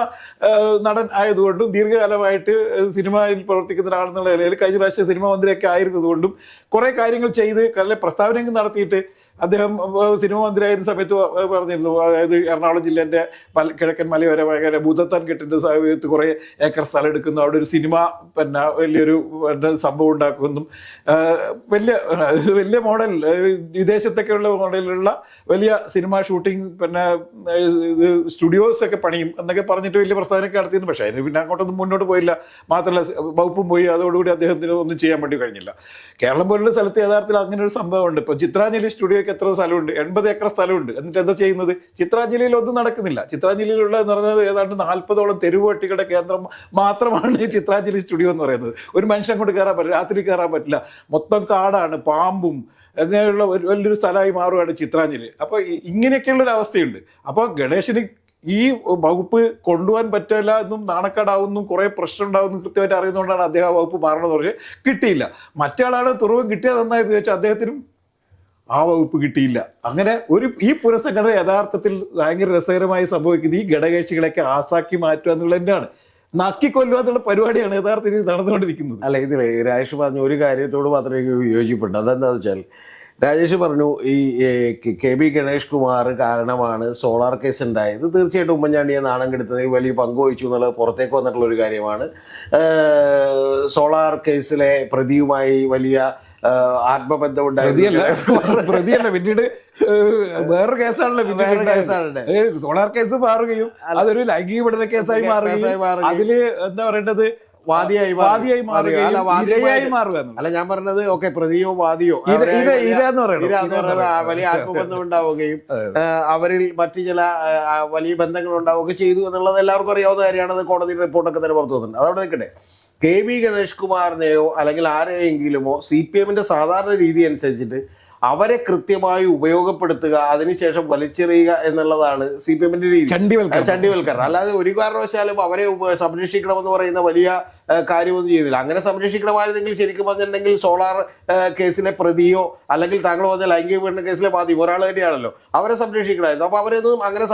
നടൻ ആയതുകൊണ്ടും ദീർഘകാലമായിട്ട് സിനിമയിൽ പ്രവർത്തിക്കുന്ന ഒരാളെന്നുള്ള നിലയിൽ കഴിഞ്ഞ പ്രാവശ്യം സിനിമ മന്ത്രിയൊക്കെ ആയിരുന്നതുകൊണ്ടും കുറേ കാര്യങ്ങൾ ചെയ്ത് നല്ല പ്രസ്താവനയൊക്കെ നടത്തിയിട്ട് അദ്ദേഹം സിനിമ മന്ത്രിയായിരുന്ന സമയത്ത് പറഞ്ഞിരുന്നു. അതായത് എറണാകുളം ജില്ലേന്റെ മല കിഴക്കൻ മലയോര മേഖല ഭൂതത്താൻ കെട്ടിന്റെ സമയത്ത് കുറേ ഏക്കർ സ്ഥലം എടുക്കുന്നു. അവിടെ ഒരു സിനിമ പിന്നെ വലിയൊരു സംഭവം ഉണ്ടാക്കുന്നു. വലിയ വലിയ മോഡൽ വിദേശത്തൊക്കെയുള്ള മോഡലിലുള്ള വലിയ സിനിമ ഷൂട്ടിംഗ് പിന്നെ ഇത് സ്റ്റുഡിയോസ് ഒക്കെ പണിയും എന്നൊക്കെ പറഞ്ഞിട്ട് വലിയ പ്രസ്താവനയൊക്കെ നടത്തിയിരുന്നു. പക്ഷേ അതിന് പിന്നെ അങ്ങോട്ടൊന്നും മുന്നോട്ട് പോയില്ല. മാത്രമല്ല വകുപ്പും പോയി. അതോടുകൂടി അദ്ദേഹത്തിന് ഒന്നും ചെയ്യാൻ വേണ്ടി കഴിഞ്ഞില്ല. കേരളം പോലുള്ള സ്ഥലത്ത് യഥാർത്ഥത്തിൽ അങ്ങനെ ഒരു സംഭവമുണ്ട്. ഇപ്പോൾ ചിത്രാഞ്ജലി സ്റ്റുഡിയോയ്ക്ക് എത്ര സ്ഥലമുണ്ട്? എൺപത് ഏക്കർ സ്ഥലമുണ്ട്. എന്നിട്ട് എന്താ ചെയ്യുന്നത്? ചിത്രാഞ്ജലിയിൽ ഒന്നും നടക്കുന്നില്ല. ചിത്രാഞ്ജലിയിലുള്ള എന്ന് പറയുന്നത് ഏതാണ്ട് നാൽപ്പതോളം തെരുവ് പട്ടികളുടെ കേന്ദ്രം മാത്രമാണ് ചിത്രാഞ്ജലി സ്റ്റുഡിയോ എന്ന് പറയുന്നത്. ഒരു മനുഷ്യൻ കൊണ്ട് കയറാൻ പറ്റില്ല. രാത്രി കയറാൻ പറ്റില്ല. മൊത്തം കാടാണ്. പാമ്പും അങ്ങനെയുള്ള വലിയൊരു സ്ഥലമായി മാറുകയാണ് ചിത്രാഞ്ജലി. അപ്പോൾ ഇങ്ങനെയൊക്കെയുള്ള ഒരു അവസ്ഥയുണ്ട്. അപ്പോൾ ഗണേശന് ഈ വകുപ്പ് കൊണ്ടുപോകാൻ പറ്റില്ല എന്നും നാണക്കേടാവുന്നും കുറേ പ്രശ്നം ഉണ്ടാവുന്നു കൃത്യമായിട്ട് അറിയുന്നതുകൊണ്ടാണ് അദ്ദേഹം ആ വകുപ്പ് മാറണമെന്ന് പറഞ്ഞ് കിട്ടിയില്ല. മറ്റേ തുറവ് കിട്ടിയത് നന്നായെന്ന് ചോദിച്ചാൽ അദ്ദേഹത്തിനും ആ വകുപ്പ് കിട്ടിയില്ല. അങ്ങനെ ഒരു ഈ പുനഃസംഘടന യഥാർത്ഥത്തിൽ ഭയങ്കര രസകരമായി സംഭവിക്കുന്നത് ഈ ഘടകകക്ഷികളെയൊക്കെ ആസാക്കി മാറ്റുക എന്നുള്ളത് തന്നെയാണ് നക്കിക്കൊല്ലുക എന്നുള്ള പരിപാടിയാണ് യഥാർത്ഥത്തിൽ നടന്നുകൊണ്ടിരിക്കുന്നത്. അല്ല ഇത് രാജേഷ് പറഞ്ഞു ഒരു കാര്യത്തോട് മാത്രമേ വിയോജിപ്പുണ്ട് യോജിപ്പുണ്ട്. അതെന്താണെന്ന് വെച്ചാൽ രാജേഷ് പറഞ്ഞു ഈ കെ- ബി ഗണേഷ് കുമാർ കാരണമാണ് സോളാർ കേസ് ഉണ്ടായത്. തീർച്ചയായിട്ടും ഉമ്മൻചാണ്ടിയെ നാണം കെടുത്തതിൽ വലിയ പങ്ക് വഹിച്ചു എന്നുള്ളത് പുറത്തേക്ക് വന്നിട്ടുള്ള ഒരു കാര്യമാണ്. സോളാർ കേസിലെ പ്രതിയുമായി വലിയ ആത്മബന്ധം പ്രതിയല്ല ഉണ്ടായിരുന്നു. പ്രതിയല്ല. പിന്നീട് വേറൊരു കേസാണല്ലോ വേറെ പിന്നീട് കേസാണ് ഉണ്ടായത്. ഏഹ്, സോളാർ കേസ് മാറുകയും അതൊരു ലൈംഗിക പീഡന കേസായി മാറുകയും അതിൽ എന്താ പറയേണ്ടത്? വാദിയായി വാദിയായി മാറുകയും അല്ല, ഞാൻ പറഞ്ഞത് ഓക്കെ പ്രതിയോ വാദിയോ? വലിയ- ആത്മബന്ധം ഉണ്ടാവുകയും അവരിൽ മറ്റു ചില വലിയ ബന്ധങ്ങൾ ഉണ്ടാവുകയൊക്കെ ചെയ്തു എന്നുള്ളത് എല്ലാവർക്കും അറിയാവുന്ന കാര്യമാണ്. കോടതി റിപ്പോർട്ടൊക്കെ തന്നെ പുറത്തു വന്നിട്ടുണ്ട്. അതവിടെ നിൽക്കട്ടെ. കെ വി ഗണേഷ് കുമാറിനെയോ അല്ലെങ്കിൽ ആരെയെങ്കിലുമോ സി പി എമ്മിന്റെ സാധാരണ രീതി അനുസരിച്ചിട്ട് അവരെ കൃത്യമായി ഉപയോഗപ്പെടുത്തുക അതിനുശേഷം വലിച്ചെറിയുക എന്നുള്ളതാണ് സി പി എമ്മിന്റെ രീതി. ചണ്ടിവൽക്കരണം. ചണ്ടിവൽക്കരണം അല്ലാതെ ഒരു കാരണവശാലും അവരെ സംരക്ഷിക്കണമെന്ന് പറയുന്ന വലിയ കാര്യമൊന്നും ചെയ്തില്ല അങ്ങനെ സംരക്ഷിക്കണമായിരുന്നെങ്കിൽ ശരിക്കും പറഞ്ഞിട്ടുണ്ടെങ്കിൽ സോളാർ കേസിലെ പ്രതിയോ അല്ലെങ്കിൽ താങ്കൾ പറഞ്ഞ ലൈംഗിക പീഡന കേസിലെ പാതി ഒരാൾ തന്നെയാണല്ലോ. അവരെ സംരക്ഷിക്കണമായിരുന്നു. അപ്പൊ അവരൊന്നും അങ്ങനെ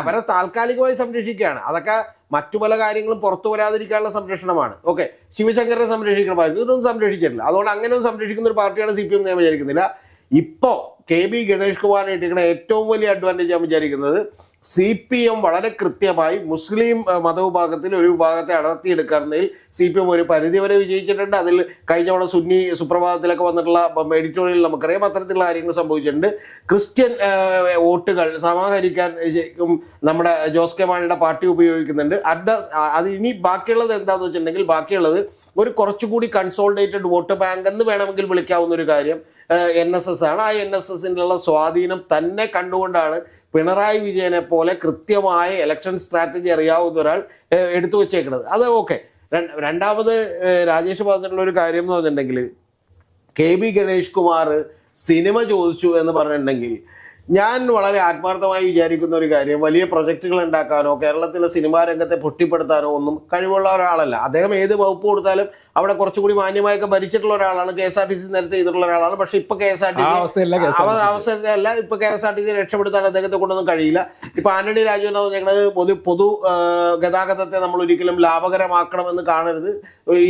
അവരെ താൽക്കാലികമായി സംരക്ഷിക്കുകയാണ്. അതൊക്കെ മറ്റു പല കാര്യങ്ങളും പുറത്തു വരാതിരിക്കാനുള്ള സംരക്ഷണമാണ്. ഓക്കെ ശിവശങ്കരനെ സംരക്ഷിക്കണമായിരുന്നു. ഇതൊന്നും സംരക്ഷിച്ചിട്ടില്ല. അതുകൊണ്ട് അങ്ങനെ ഒന്നും സംരക്ഷിക്കുന്ന ഒരു പാർട്ടിയാണ് സി പി എം ഞാൻ വിചാരിക്കുന്നില്ല. ഇപ്പോ കെ ബി ഗണേഷ് കുമാർ ഇട്ടിരിക്കുന്ന ഏറ്റവും വലിയ അഡ്വാന്റേജ് ഞാൻ വിചാരിക്കുന്നത് സി പി എം വളരെ കൃത്യമായി മുസ്ലിം മതവിഭാഗത്തിൽ ഒരു വിഭാഗത്തെ അടർത്തിയെടുക്കുന്നതിൽ സി പി എം ഒരു പരിധിവരെ വിജയിച്ചിട്ടുണ്ട്. അതിൽ കഴിഞ്ഞ തവണ സുന്നി സുപ്രഭാതത്തിലൊക്കെ വന്നിട്ടുള്ള എഡിറ്റോറിയൽ നമുക്കറിയാം. അത്തരത്തിലുള്ള കാര്യങ്ങൾ സംഭവിച്ചിട്ടുണ്ട്. ക്രിസ്ത്യൻ വോട്ടുകൾ സമാഹരിക്കാൻ നമ്മുടെ ജോസ് കെ മാണിയുടെ പാർട്ടി ഉപയോഗിക്കുന്നുണ്ട്. അഡ്ഡ അത് ഇനി ബാക്കിയുള്ളത് എന്താണെന്ന് വെച്ചിട്ടുണ്ടെങ്കിൽ ബാക്കിയുള്ളത് ഒരു കുറച്ചുകൂടി കൺസോൾഡേറ്റഡ് വോട്ട് ബാങ്ക് എന്ന് വേണമെങ്കിൽ വിളിക്കാവുന്ന ഒരു കാര്യം എൻ എസ് എസ് ആണ്. ആ എൻ എസ് എസിന്റെ സ്വാധീനം തന്നെ കണ്ടുകൊണ്ടാണ് പിണറായി വിജയനെ പോലെ കൃത്യമായ ഇലക്ഷൻ സ്ട്രാറ്റജി അറിയാവുന്ന ഒരാൾ എടുത്തു വെച്ചേക്കുന്നത്. അത് ഓക്കെ. രണ്ടാമത് രാജേഷ് പറഞ്ഞിട്ടുള്ള ഒരു കാര്യം എന്ന് പറഞ്ഞിട്ടുണ്ടെങ്കിൽ K B Ganesh Kumar cinema ചോദിച്ചു എന്ന് പറഞ്ഞിട്ടുണ്ടെങ്കിൽ ഞാൻ വളരെ ആത്മാർത്ഥമായി വിചാരിക്കുന്ന ഒരു കാര്യം വലിയ പ്രൊജക്ടുകൾ ഉണ്ടാക്കാനോ കേരളത്തിലെ സിനിമാ രംഗത്തെ പൊട്ടിപ്പെടുത്താനോ ഒന്നും കഴിവുള്ള ഒരാളല്ല. അദ്ദേഹം ഏത് വകുപ്പ് കൊടുത്താലും അവിടെ കുറച്ചുകൂടി മാന്യമായൊക്കെ ഭരിച്ചിട്ടുള്ള ഒരാളാണ്. K S R T C നേരത്തെ ചെയ്തിട്ടുള്ള ഒരാളാണ്. പക്ഷെ ഇപ്പൊ K S R T C. അവസരത്തിലല്ല ഇപ്പൊ K S R T C രക്ഷപ്പെടുത്താൻ അദ്ദേഹത്തെ കൊണ്ടൊന്നും കഴിയില്ല. ഇപ്പൊ ആന്റണി രാജു എന്ന് പറഞ്ഞത് പൊതു പൊതു ഗതാഗതത്തെ നമ്മൾ ഒരിക്കലും ലാഭകരമാക്കണമെന്ന് കാണരുത്.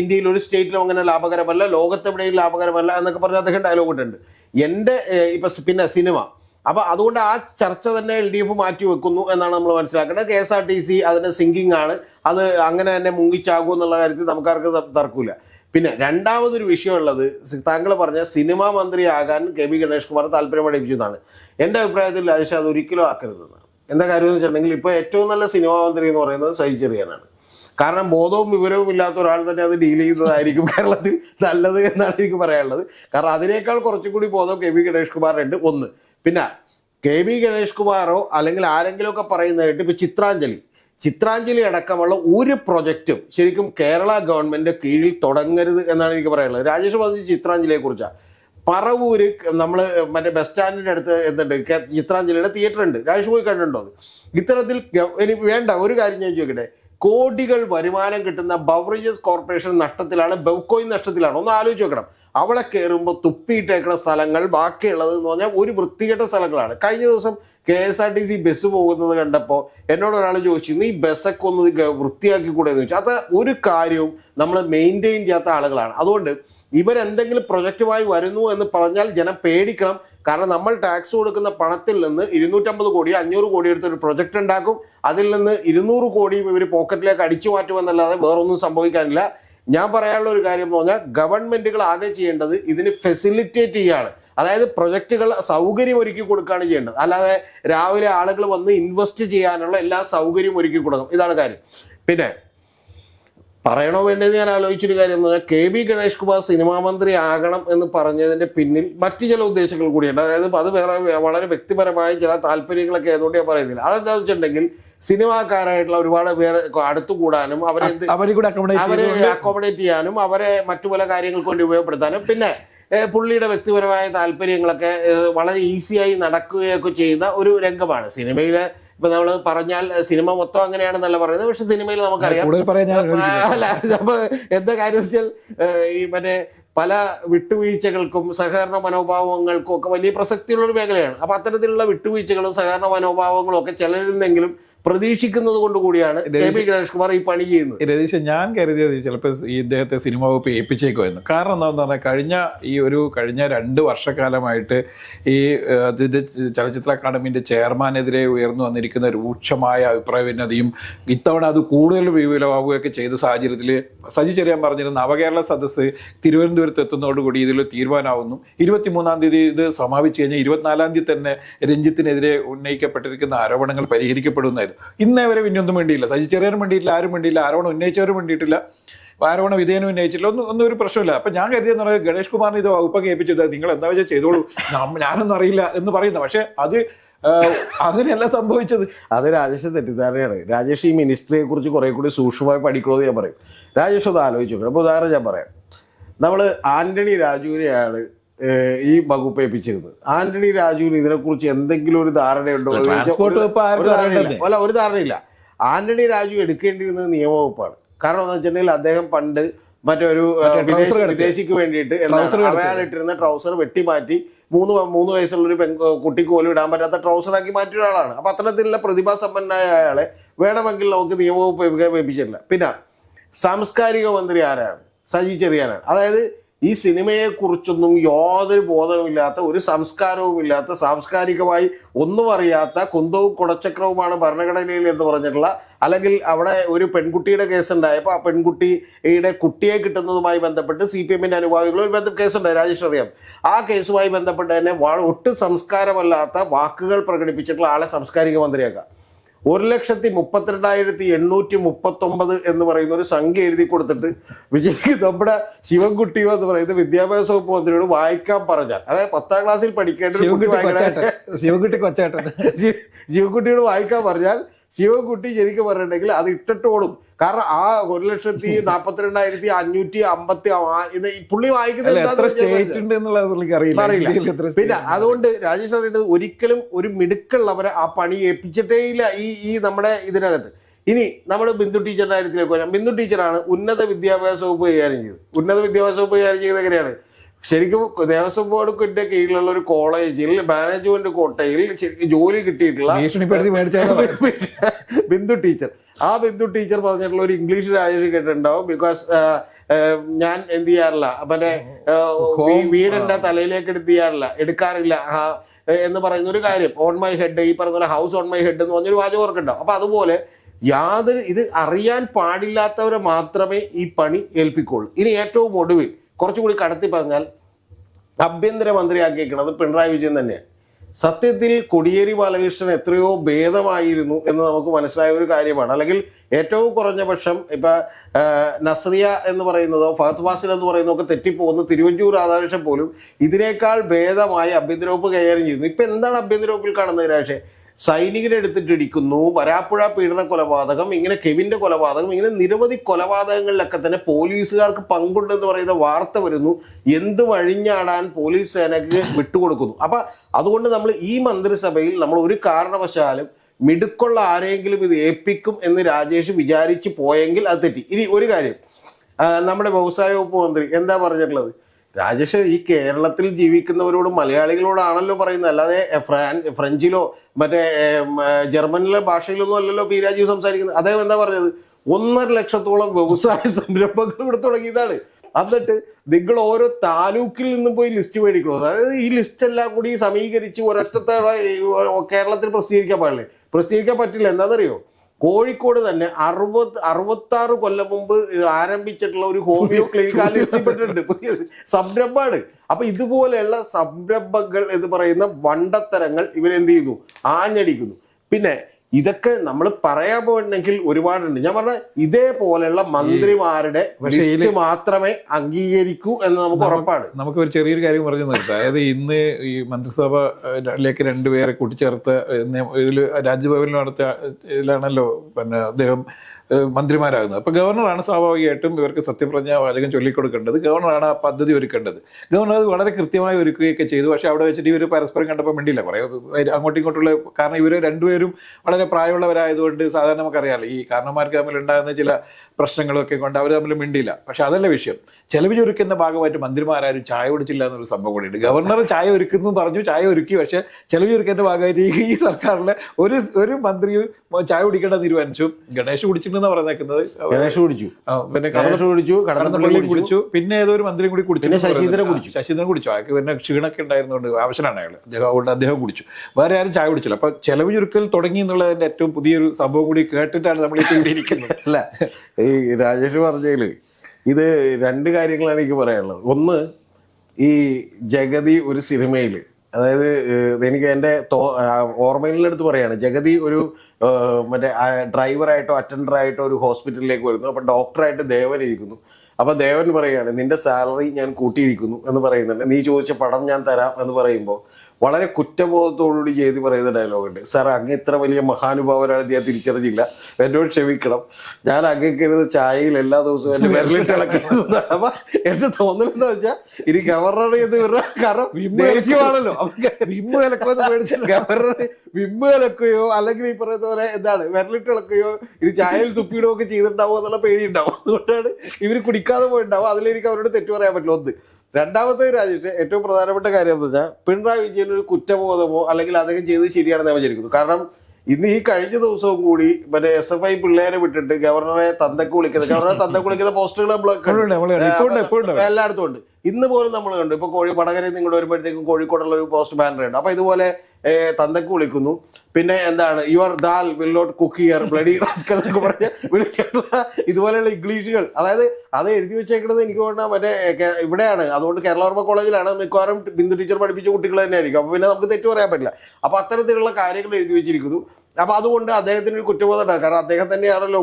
ഇന്ത്യയിൽ ഒരു സ്റ്റേറ്റിലും അങ്ങനെ ലാഭകരമല്ല ലോകത്തെവിടെയും ലാഭകരമല്ല എന്നൊക്കെ പറഞ്ഞ് അദ്ദേഹം ഡയലോഗ് ഇട്ടുണ്ട് എന്റെ ഏഹ്, ഇപ്പൊ പിന്നെ സിനിമ. അപ്പൊ അതുകൊണ്ട് ആ ചർച്ച തന്നെ എൽ ഡി എഫ് മാറ്റി വെക്കുന്നു എന്നാണ് നമ്മൾ മനസ്സിലാക്കേണ്ടത്. K S R T C അതിന്റെ സിങ്കിങ് ആണ്. അത് അങ്ങനെ തന്നെ മുങ്ങിച്ചാകും എന്നുള്ള കാര്യത്തിൽ നമുക്കാർക്ക് തർക്കമില്ല. പിന്നെ രണ്ടാമതൊരു വിഷയമുള്ളത് താങ്കൾ പറഞ്ഞ സിനിമാ മന്ത്രിയാകാൻ കെ ബി ഗണേഷ് കുമാർ താല്പര്യം പഠിപ്പിച്ചതാണ് എന്റെ അഭിപ്രായത്തിൽ രാജേഷ് അത് ഒരിക്കലും ആക്കരുതെന്നാണ്. എന്താ കാര്യം എന്ന് വെച്ചിട്ടുണ്ടെങ്കിൽ ഇപ്പോൾ ഏറ്റവും നല്ല സിനിമാ മന്ത്രി എന്ന് പറയുന്നത് സഹിച്ചെറിയാനാണ് ചെറിയാനാണ്. കാരണം ബോധവും വിവരവും ഇല്ലാത്ത ഒരാൾ തന്നെ അത് ഡീൽ ചെയ്യുന്നതായിരിക്കും കേരളത്തിൽ നല്ലത് എന്നാണ് എനിക്ക് പറയാനുള്ളത്. കാരണം അതിനേക്കാൾ കുറച്ചും കൂടി ബോധം കെ വി ഗണേഷ് കുമാറിനുണ്ട്. ഒന്ന് പിന്നെ കെ വി ഗണേഷ് കുമാറോ അല്ലെങ്കിൽ ആരെങ്കിലും ഒക്കെ പറയുന്നതായിട്ട് ഇപ്പൊ ചിത്രാഞ്ജലി. ചിത്രാഞ്ജലി അടക്കമുള്ള ഒരു പ്രൊജക്റ്റും ശരിക്കും കേരള ഗവൺമെന്റ് കീഴിൽ തുടങ്ങരുത് എന്നാണ് എനിക്ക് പറയാനുള്ളത്. രാജേഷ് പറഞ്ഞ ചിത്രാഞ്ജലിയെ കുറിച്ചാണ് പറവൂര് നമ്മൾ മറ്റേ ബസ് സ്റ്റാൻഡിന്റെ അടുത്ത് എന്തുണ്ട്? ചിത്രാഞ്ജലിയുടെ തിയേറ്റർ ഉണ്ട്. രാജേഷ് പോയി കണ്ടിട്ടുണ്ടോ ഇത്തരത്തിൽ ഇനി വേണ്ട ഒരു കാര്യം ഞാൻ ചോദിക്കട്ടെ. കോടികൾ വരുമാനം കിട്ടുന്ന ബവറേജസ് കോർപ്പറേഷൻ നഷ്ടത്തിലാണ് ബെവ്കോയിൻ നഷ്ടത്തിലാണ്. ഒന്ന് ആലോചിച്ച് നോക്കണം. അവിടെ കയറുമ്പോൾ തുപ്പിയിട്ടേക്കുന്ന സ്ഥലങ്ങൾ ബാക്കിയുള്ളത് എന്ന് പറഞ്ഞാൽ ഒരു വൃത്തികെട്ട സ്ഥലങ്ങളാണ്. കഴിഞ്ഞ ദിവസം K S R T C bus പോകുന്നത് കണ്ടപ്പോൾ എന്നോട് ഒരാൾ ചോദിച്ചു ഈ ബസ്സൊക്കെ ഒന്ന് വൃത്തിയാക്കി കൂടെ എന്ന് ചോദിച്ചു. അത് ഒരു കാര്യവും നമ്മൾ മെയിന്റെയിൻ ചെയ്യാത്ത ആളുകളാണ്. അതുകൊണ്ട് ഇവരെന്തെങ്കിലും പ്രൊജക്റ്റുമായി വരുന്നു എന്ന് പറഞ്ഞാൽ ജനം പേടിക്കണം. കാരണം നമ്മൾ ടാക്സ് കൊടുക്കുന്ന പണത്തിൽ നിന്ന് ഇരുന്നൂറ്റമ്പത് കോടി അഞ്ഞൂറ് കോടി എടുത്ത് ഒരു പ്രൊജക്റ്റ് ഉണ്ടാക്കും. അതിൽ നിന്ന് ഇരുന്നൂറ് കോടിയും ഇവർ പോക്കറ്റിലേക്ക് അടിച്ചു മാറ്റുമെന്നല്ലാതെ വേറൊന്നും സംഭവിക്കാനില്ല. ഞാൻ പറയാനുള്ള ഒരു കാര്യം എന്ന് പറഞ്ഞാൽ ഗവൺമെന്റുകൾ ആകെ ചെയ്യേണ്ടത് ഇതിന് ഫെസിലിറ്റേറ്റ് ചെയ്യാണ്. അതായത് പ്രൊജക്റ്റുകൾ സൗകര്യം ഒരുക്കി കൊടുക്കുകയാണ് ചെയ്യേണ്ടത്. അല്ലാതെ രാവിലെ ആളുകൾ വന്ന് ഇൻവെസ്റ്റ് ചെയ്യാനുള്ള എല്ലാ സൗകര്യവും ഒരുക്കി കൊടുക്കണം. ഇതാണ് കാര്യം. പിന്നെ പറയണോ വേണ്ടത് ഞാൻ ആലോചിച്ചൊരു കാര്യം എന്ന് പറഞ്ഞാൽ K B Ganesh Kumar cinema മന്ത്രി ആകണം എന്ന് പറഞ്ഞതിന്റെ പിന്നിൽ മറ്റു ചില ഉദ്ദേശങ്ങൾ കൂടിയുണ്ട്. അതായത് അത് വേറെ വളരെ വ്യക്തിപരമായ ചില താല്പര്യങ്ങളൊക്കെ ആയതുകൊണ്ട് ഞാൻ പറയുന്നില്ല. അതെന്താണെന്ന് വെച്ചിട്ടുണ്ടെങ്കിൽ സിനിമാക്കാരായിട്ടുള്ള ഒരുപാട് പേര് അടുത്തു കൂടാനും അവരെ അവരെ അക്കോമഡേറ്റ് ചെയ്യാനും അവരെ മറ്റു പല കാര്യങ്ങൾക്ക് വേണ്ടി ഉപയോഗപ്പെടുത്താനും. പിന്നെ പുള്ളിയുടെ വ്യക്തിപരമായ താല്പര്യങ്ങളൊക്കെ വളരെ ഈസിയായി നടക്കുകയൊക്കെ ചെയ്യുന്ന ഒരു രംഗമാണ്. സിനിമയിലെ ഇപ്പൊ നമ്മൾ പറഞ്ഞാൽ സിനിമ മൊത്തം അങ്ങനെയാണെന്നല്ല പറയുന്നത്. പക്ഷെ സിനിമയിൽ നമുക്കറിയാം. അല്ല അപ്പൊ എന്താ കാര്യം വെച്ചാൽ ഈ മറ്റേ പല വിട്ടുവീഴ്ചകൾക്കും സഹകരണ മനോഭാവങ്ങൾക്കും ഒക്കെ വലിയ പ്രസക്തിയുള്ള ഒരു മേഖലയാണ്. അപ്പൊ അത്തരത്തിലുള്ള വിട്ടുവീഴ്ചകളും സഹകരണ മനോഭാവങ്ങളും ഒക്കെ ചിലരിൽ നിന്നെങ്കിലും പ്രതീക്ഷിക്കുന്നത് കൊണ്ട് കൂടിയാണ് കെ പി ഗണേഷ് കുമാർ ഈ പണി ചെയ്യുന്നത്. രതീഷ് ഞാൻ കരുതിയത് ചിലപ്പോൾ ഈ ഇദ്ദേഹത്തെ സിനിമ വകുപ്പ് എന്ന്. കാരണം എന്താണെന്ന് പറഞ്ഞാൽ കഴിഞ്ഞ ഈ ഒരു കഴിഞ്ഞ രണ്ട് വർഷക്കാലമായിട്ട് ഈ ഇതിന്റെ ചലച്ചിത്ര അക്കാഡമിന്റെ ചെയർമാനെതിരെ ഉയർന്നു വന്നിരിക്കുന്ന രൂക്ഷമായ അഭിപ്രായ ഭിന്നതയും ഇത്തവണ അത് കൂടുതൽ വിപുലമാവുകയൊക്കെ ചെയ്ത സാഹചര്യത്തിൽ സജി ചെറിയാൻ പറഞ്ഞിരുന്ന നവകേരള സദസ്സ് തിരുവനന്തപുരത്ത് എത്തുന്നതോടുകൂടി ഇതിൽ തീരുമാനമാവുന്നു. ഇരുപത്തിമൂന്നാം തീയതി ഇത് സമാപിച്ചു കഴിഞ്ഞാൽ ഇരുപത്തിനാലാം തീയതി തന്നെ രഞ്ജിത്തിനെതിരെ ഉന്നയിക്കപ്പെട്ടിരിക്കുന്ന ആരോപണങ്ങൾ പരിഹരിക്കപ്പെടുന്നതായിരുന്നു. ഇന്നേ വരെ പിന്നൊന്നും വേണ്ടിയില്ല സജി ചെറിയനും വേണ്ടിയില്ല ആരും വേണ്ടിയില്ല ആരോണം ഉന്നയിച്ചവരും വേണ്ടിയിട്ടില്ല ആരോണം വിധേയനും ഉന്നയിച്ചില്ല ഒന്നും ഒന്നും ഒരു പ്രശ്നമില്ല അപ്പൊ ഞാൻ കരുതിയെന്ന് പറഞ്ഞാൽ ഗണേഷ് കുമാറിന് ഇത് വകുപ്പൊക്കെ ഏൽപ്പിച്ചത് നിങ്ങൾ എന്താ വെച്ചാൽ ചെയ്തോളൂ. ഞാനൊന്നും അറിയില്ല എന്ന് പറയുന്ന. പക്ഷേ അത് അങ്ങനെയല്ല സംഭവിച്ചത്. അത് രാജേഷ് തെറ്റിദ്ധാരണയാണ്. രാജേഷ് ഈ മിനിസ്ട്രിയെ കുറിച്ച് കുറെ കൂടി സൂക്ഷ്മമായി പഠിക്കണമെന്ന് ഞാൻ പറയും. രാജേഷ് ഒന്ന് ആലോചിച്ചു അപ്പോൾ ഉദാഹരണം ഞാൻ പറയാം. നമ്മൾ ആന്റണി രാജുവിനെയാണ് ഈ വകുപ്പ് ഏൽപ്പിച്ചിരുന്നത്. ആന്റണി രാജുവിന് ഇതിനെക്കുറിച്ച് എന്തെങ്കിലും ഒരു ധാരണയുണ്ടോ. അല്ല ഒരു ധാരണയില്ല. ആന്റണി രാജു എടുക്കേണ്ടിയിരുന്നത് നിയമവകുപ്പാണ്. കാരണം എന്ന് വെച്ചിട്ടുണ്ടെങ്കിൽ അദ്ദേഹം പണ്ട് മറ്റൊരു മറ്റേ. വിദേശിക്ക് വേണ്ടിയിട്ട് ഇട്ടിരുന്ന ട്രൗസർ വെട്ടിമാറ്റി മൂന്ന് മൂന്ന് വയസ്സുള്ള ഒരു പെൺ കുട്ടിക്ക് പോലും ഇടാൻ പറ്റാത്ത ട്രൗസറാക്കി മാറ്റിയ ഒരാളാണ്. അപ്പൊ അത്തരത്തിലുള്ള പ്രതിഭാസമ്പന്നനായ അയാളെ വേണമെങ്കിൽ നമുക്ക് നിയമവകുപ്പ് ഏൽപ്പിച്ചിട്ടില്ല. പിന്നെ സാംസ്കാരിക മന്ത്രി ആരാണ്? സജി ചെറിയാനാണ്. അതായത് ഈ സിനിമയെ കുറിച്ചൊന്നും യാതൊരു ബോധവുമില്ലാത്ത ഒരു സംസ്കാരവും ഇല്ലാത്ത സാംസ്കാരികമായി ഒന്നും അറിയാത്ത കുന്തവും കുടച്ചക്രവുമാണ് ഭരണഘടനയിൽ എന്ന് പറഞ്ഞിട്ടുള്ള അല്ലെങ്കിൽ അവിടെ ഒരു പെൺകുട്ടിയുടെ കേസ് ഉണ്ടായപ്പോൾ ആ പെൺകുട്ടിയുടെ കുട്ടിയെ കിട്ടുന്നതുമായി ബന്ധപ്പെട്ട് സി പി എമ്മിന്റെ അനുഭാവികൾ ഒരു ബന്ധം കേസുണ്ടായി. രാജേഷ് അറിയാം. ആ കേസുമായി ബന്ധപ്പെട്ട് തന്നെ ഒട്ടും സംസ്കാരമല്ലാത്ത വാക്കുകൾ പ്രകടിപ്പിച്ചിട്ടുള്ള ആളെ സാംസ്കാരിക മന്ത്രിയാക്കാം ഒരു ലക്ഷത്തി മുപ്പത്തിരണ്ടായിരത്തി എണ്ണൂറ്റി മുപ്പത്തൊമ്പത് എന്ന് പറയുന്ന ഒരു സംഖ്യ എഴുതി കൊടുത്തിട്ട് വിജയ്ക്ക് നമ്മുടെ ശിവൻകുട്ടിയോ എന്ന് പറയുന്ന വിദ്യാഭ്യാസ വകുപ്പ് മന്ത്രിയോട് വായിക്കാൻ പറഞ്ഞാൽ. അതായത് പത്താം ക്ലാസ്സിൽ പഠിക്കേണ്ട കുട്ടി ശിവൻകുട്ടി കൊച്ചേട്ടൻ. ശിവൻകുട്ടി കൊച്ചേട്ടൻ. ശിവൻകുട്ടിയോട് വായിക്കാൻ പറഞ്ഞാൽ ശിവൻകുട്ടി ശരിക്കും പറഞ്ഞിട്ടുണ്ടെങ്കിൽ അത് ഇട്ടിട്ട് ഓടും കാരണം ആ ഒരു ലക്ഷത്തി നാപ്പത്തിരണ്ടായിരത്തി അഞ്ഞൂറ്റി അമ്പത്തി പുള്ളി വായിക്കുന്നത് അറിയില്ല. പിന്നെ അതുകൊണ്ട് രാജേഷ് പറയുന്നത് ഒരിക്കലും ഒരു മിടുക്കുള്ളവരെ ആ പണി ഏൽപ്പിച്ചിട്ടേ ഇല്ല ഈ ഈ നമ്മുടെ ഇതിനകത്ത്. ഇനി നമ്മൾ ബിന്ദു ടീച്ചറിന്റെ കാര്യത്തിലേക്ക് വരാം. ബിന്ദു ടീച്ചറാണ് ഉന്നത വിദ്യാഭ്യാസ വകുപ്പ് കൈകാര്യം ചെയ്തത്. ഉന്നത വിദ്യാഭ്യാസ വകുപ്പ് കൈകാര്യം ചെയ്തത് എങ്ങനെയാണ്? ശരിക്കും ദേവസ്വം ബോർഡ് കിട്ടിയ കീഴിലുള്ള ഒരു കോളേജിൽ മാനേജ്മെന്റ് കോട്ടയിൽ ജോലി കിട്ടിയിട്ടുള്ള ബിന്ദു ടീച്ചർ. ആ ബിന്ദു ടീച്ചർ പറഞ്ഞിട്ടുള്ള ഒരു ഇംഗ്ലീഷ് രാജേഷ് കേട്ടിട്ടുണ്ടാവും. ബിക്കോസ് ഞാൻ എന്ത് ചെയ്യാറില്ല. മറ്റേ Home, വീടിന്റെ തലയിലേക്ക് എടുത്ത് ചെയ്യാറില്ല. എടുക്കാറില്ല. എന്ന് പറയുന്ന ഒരു കാര്യം. ഓൺ മൈ ഹെഡ് ഈ പറഞ്ഞ പോലെ ഹൗസ് ഓൺ മൈ ഹെഡ് എന്ന് പറഞ്ഞൊരു വാചകം ഓർക്കുണ്ടാവും അപ്പൊ അതുപോലെ യാതൊരു ഇത് അറിയാൻ പാടില്ലാത്തവരെ മാത്രമേ ഈ പണി ഏൽപ്പിക്കുള്ളൂ. ഇനി ഏറ്റവും ഒടുവിൽ കുറച്ചുകൂടി കടത്തി പറഞ്ഞാൽ ആഭ്യന്തരമന്ത്രിയാക്കിയേക്കുന്നത് പിണറായി വിജയൻ തന്നെയാണ്. സത്യത്തിൽ കൊടിയേരി ബാലകൃഷ്ണൻ എത്രയോ ഭേദമായിരുന്നു എന്ന് നമുക്ക് മനസ്സിലായ ഒരു കാര്യമാണ്. അല്ലെങ്കിൽ ഏറ്റവും കുറഞ്ഞ പക്ഷം ഇപ്പൊ നസ്രിയ എന്ന് പറയുന്നതോ ഫഹദ് ഫാസിൽ എന്ന് പറയുന്നതോ ഒക്കെ തെറ്റിപ്പോകുന്ന. തിരുവഞ്ചൂർ രാധാകൃഷ്ണൻ പോലും ഇതിനേക്കാൾ ഭേദമായി ആഭ്യന്തര വകുപ്പ് കൈകാര്യം ചെയ്യുന്നു. ഇപ്പൊ എന്താണ് ആഭ്യന്തര വകുപ്പിൽ കാണുന്നത് രാജേ സൈനികരെ എടുത്തിട്ട് ഇടിക്കുന്നു വരാപ്പുഴ പീഡന കൊലപാതകം ഇങ്ങനെ കെവിന്റെ കൊലപാതകം ഇങ്ങനെ നിരവധി കൊലപാതകങ്ങളിലൊക്കെ തന്നെ പോലീസുകാർക്ക് പങ്കുണ്ടെന്ന് പറയുന്ന വാർത്ത വരുന്നു. എന്തും വഴിഞ്ഞാടാൻ പോലീസ് സേനയ്ക്ക് വിട്ടുകൊടുക്കുന്നു. അപ്പൊ അതുകൊണ്ട് നമ്മൾ ഈ മന്ത്രിസഭയിൽ നമ്മൾ ഒരു കാരണവശാലും മിടുക്കുള്ള ആരെങ്കിലും ഇത് ഏൽപ്പിക്കും എന്ന് രാജേഷ് വിചാരിച്ച് പോയെങ്കിൽ അത് തെറ്റി. ഇനി ഒരു കാര്യം. നമ്മുടെ വ്യവസായ വകുപ്പ് മന്ത്രി എന്താ പറഞ്ഞിട്ടുള്ളത്? രാജേഷ് ഈ കേരളത്തിൽ ജീവിക്കുന്നവരോട് മലയാളികളോടാണല്ലോ പറയുന്നത്. അല്ലാതെ ഫ്രാൻ ഫ്രഞ്ചിലോ മറ്റേ ജർമ്മനിലെ ഭാഷയിലൊന്നും അല്ലല്ലോ പി രാജീവ് സംസാരിക്കുന്നത്. അദ്ദേഹം എന്താ പറഞ്ഞത്? ഒന്നര ലക്ഷത്തോളം വ്യവസായ സംരംഭങ്ങൾ ഇവിടെ തുടങ്ങിയതാണ്. എന്നിട്ട് നിങ്ങൾ ഓരോ താലൂക്കിൽ നിന്നും പോയി ലിസ്റ്റ് മേടിക്കണം? അതായത് ഈ ലിസ്റ്റ് എല്ലാം കൂടി സമീകരിച്ച് ഒരൊറ്റത്തോടെ കേരളത്തിൽ പ്രസിദ്ധീകരിക്കാൻ പാടില്ലേ? പ്രസിദ്ധീകരിക്കാൻ പറ്റില്ല. എന്താണെന്നറിയോ? കോഴിക്കോട് തന്നെ അറുപത് അറുപത്തി ആറ് കൊല്ലം മുമ്പ് ഇത് ആരംഭിച്ചിട്ടുള്ള ഒരു ഹോമിയോ ക്ലിനിക് ആ ലിസ്റ്റിൽ പെട്ടിട്ടുണ്ട് സംരംഭമാണ്. അപ്പൊ ഇതുപോലെയുള്ള സംരംഭങ്ങൾ എന്ന് പറയുന്ന വണ്ടത്തരങ്ങൾ ഇവരെന്ത് ചെയ്യുന്നു? ആഞ്ഞടിക്കുന്നു. പിന്നെ ഇതൊക്കെ നമ്മൾ പറയാൻ പോയിട്ടുണ്ടെങ്കിൽ ഒരുപാടുണ്ട്. ഞാൻ പറഞ്ഞ ഇതേപോലെയുള്ള മന്ത്രിമാരുടെ ലിസ്റ്റ് മാത്രമേ അംഗീകരിക്കൂ എന്ന് നമുക്ക് ഉറപ്പാണ്. നമുക്ക് ഒരു ചെറിയൊരു കാര്യം പറഞ്ഞു നിർത്താം അതായത് ഇന്ന് ഈ മന്ത്രിസഭയിലേക്ക് രണ്ടുപേരെ കൂട്ടിച്ചേർത്ത് ഇതിൽ രാജ്ഭവനിൽ നടത്തിയ ഇതിലാണല്ലോ പിന്നെ അദ്ദേഹം മന്ത്രിമാരാകുന്നത്. അപ്പോൾ ഗവർണറാണ് സ്വാഭാവികമായിട്ടും ഇവർക്ക് സത്യപ്രജ്ഞ വാചകം ചൊല്ലിക്കൊടുക്കേണ്ടത്. ഗവർണറാണ് ആ പദ്ധതി ഒരുക്കേണ്ടത്. ഗവർണർ അത് വളരെ കൃത്യമായി ഒരുക്കുകയൊക്കെ ചെയ്തു. പക്ഷേ അവിടെ വെച്ചിട്ട് ഇവർ പരസ്പരം കണ്ടപ്പോൾ മിണ്ടില്ല കുറേ അങ്ങോട്ടും ഇങ്ങോട്ടുള്ള കാരണം ഇവർ രണ്ടുപേരും വളരെ പ്രായമുള്ളവരായതുകൊണ്ട് സാധാരണ നമുക്കറിയാമല്ലോ ഈ കാരണന്മാർക്ക് തമ്മിൽ ഉണ്ടാകുന്ന ചില പ്രശ്നങ്ങളൊക്കെ കൊണ്ട് അവർ തമ്മിൽ മിണ്ടിയില്ല. പക്ഷേ അതല്ല വിഷയം. ചെലവ് ചുരുക്കുന്ന ഭാഗമായിട്ട് മന്ത്രിമാരും ചായ കുടിച്ചില്ല എന്നൊരു സംഭവം കൂടിയുണ്ട്. ഗവർണർ ചായ ഒരുക്കുന്നു പറഞ്ഞു ചായ ഒരുക്കി. പക്ഷെ ചെലവ് ചുരുക്കേണ്ട ഭാഗമായിട്ട് ഈ- സർക്കാരിലെ ഒരു ഒരു മന്ത്രിയും ചായ കുടിക്കേണ്ട തീരുമാനിച്ചു. ഗണേഷ് കുടിച്ചിട്ടുണ്ടെന്ന് പറഞ്ഞേക്കുന്നത് ഗണേഷ് കുടിച്ചു. പിന്നെ ഗണേഷ് കുടിച്ചു കടന്നപ്പള്ളി കടന്നപ്പള്ളി കുടിച്ചു. കുടിച്ചു. പിന്നെ ഏതോ ഒരു മന്ത്രിയും കൂടി കുടിച്ചു എന്ന്. ശശീന്ദ്രൻ കുടിച്ചു. ശശീന്ദ്രൻ കുടിച്ചു. അയാൾക്ക് പിന്നെ ക്ഷീണൊക്കെ ഉണ്ടായിരുന്നുകൊണ്ട് ആവശ്യമാണ് അയാൾ അദ്ദേഹം അതുകൊണ്ട് അദ്ദേഹം കുടിച്ചു. വേറെ ആരും ചായ കുടിച്ചില്ല. അപ്പൊ ചെലവ് ചുരുക്കൽ തുടങ്ങി എന്നുള്ളതിന്റെ ഏറ്റവും പുതിയൊരു സംഭവം കൂടി കേട്ടിട്ടാണ് നമ്മൾ ഇവിടെ ഇരിക്കുന്നത്. അല്ല ഈ രാജേഷ് പറഞ്ഞതിൽ ഇത് രണ്ട് കാര്യങ്ങളാണ് എനിക്ക് പറയാനുള്ളത്. ഒന്ന് ഈ ജഗതി ഒരു സിനിമയിൽ അതായത് എനിക്ക് എന്റെ ഓർമ്മയിലെടുത്ത് പറയാണ് ജഗതി ഒരു മറ്റേ ഡ്രൈവറായിട്ടോ അറ്റൻഡറായിട്ടോ ഒരു ഹോസ്പിറ്റലിലേക്ക് വരുന്നു. അപ്പം ഡോക്ടറായിട്ട് ദേവൻ ഇരിക്കുന്നു. അപ്പം ദേവൻ പറയുകയാണ് നിന്റെ സാലറി ഞാൻ കൂട്ടിയിരിക്കുന്നു എന്ന് പറയുന്നുണ്ട്. നീ ചോദിച്ച പണം ഞാൻ തരാം എന്ന് പറയുമ്പോൾ വളരെ കുറ്റബോധത്തോടുകൂടി ചെയ്ത് പറയുന്ന ഡയലോഗുണ്ട്. സാർ അങ്ങ് ഇത്ര വലിയ മഹാനുഭാവനാണ് ഞാൻ തിരിച്ചറിഞ്ഞില്ല. എന്നോട് ക്ഷമിക്കണം. ഞാൻ അങ്ങേക്കരുത് ചായയിൽ എല്ലാ ദിവസവും എന്റെ വിരലിട്ട് ഇളക്കുന്നത് അപ്പൊ എന്റെ തോന്നൽ എന്താ വെച്ചാൽ ഇനി ഗവർണർ എന്ന് പറഞ്ഞ കാരണം ദേഷ്യമാണല്ലോ. വിമ്മ് കലക്കുമെന്ന് പേടിച്ചില്ല ഗവർണർ വിമ്മ് കലക്കുകയോ അല്ലെങ്കിൽ ഈ പറയുന്ന പോലെ എന്താണ് വിരലിട്ട് ഇളക്കുകയോ ഇനി ചായയിൽ തുപ്പിയിടുകയോ ഒക്കെ ചെയ്തിട്ടുണ്ടാവോ എന്നുള്ള പേടിയുണ്ടാവും. അതുകൊണ്ടാണ് ഇവർ കുടിക്കാതെ പോയിട്ടുണ്ടാവും അതിലെനിക്ക് അവരോട് തെറ്റു പറയാൻ പറ്റില്ല. ഒന്ന് രണ്ടാമത്തെ രാജ്യത്ത് ഏറ്റവും പ്രധാനപ്പെട്ട കാര്യം എന്ന് വെച്ചാൽ പിണറായി വിജയൻ ഒരു കുറ്റബോധമോ അല്ലെങ്കിൽ അദ്ദേഹം ചെയ്തത് ശരിയാണെന്ന് ഞാൻ വിചാരിക്കുന്നു. കാരണം ഇന്ന് ഈ കഴിഞ്ഞ ദിവസവും കൂടി മറ്റേ എസ് എഫ് ഐ പിള്ളേരെ വിട്ടിട്ട് ഗവർണറെ തന്തക്ക് വിളിക്കുന്നത് ഗവർണറെ തന്തക്ക് വിളിക്കുന്ന പോസ്റ്ററുകൾ നമ്മൾ. എല്ലായിടത്തും ഉണ്ട്. ഇന്ന് പോലും നമ്മൾ കണ്ടു. ഇപ്പൊ കോഴി വടകരയിൽ നിങ്ങൾ വരുമ്പോഴത്തേക്കും കോഴിക്കോടുള്ള ഒരു പോസ്റ്റ് ബാനർ ഉണ്ട്. അപ്പൊ ഇതുപോലെ തന്തക്ക് വിളിക്കുന്നു. പിന്നെ എന്താണ്? Your dal will not cook here bloody rascal എന്നൊക്കെ പറഞ്ഞ് വിളിച്ചിട്ടുള്ള ഇതുപോലെയുള്ള ഇംഗ്ലീഷുകൾ. അതായത് അത് എഴുതി വെച്ചേക്കുന്നത് എനിക്ക് തോന്നുന്ന മറ്റേ ഇവിടെയാണ്. അതുകൊണ്ട് കേരള കേരളവർമ്മ കോളേജിലാണ് മിക്കവാറും ബിന്ദു ടീച്ചർ പഠിപ്പിച്ച കുട്ടികൾ തന്നെ ആയിരിക്കും അപ്പൊ പിന്നെ നമുക്ക് തെറ്റു പറയാൻ പറ്റില്ല. അപ്പൊ അത്തരത്തിലുള്ള കാര്യങ്ങൾ എഴുതി വെച്ചിരിക്കുന്നു. അപ്പൊ അതുകൊണ്ട് അദ്ദേഹത്തിന് ഒരു കുറ്റബോധം ഉണ്ടാകും കാരണം അദ്ദേഹം തന്നെയാണല്ലോ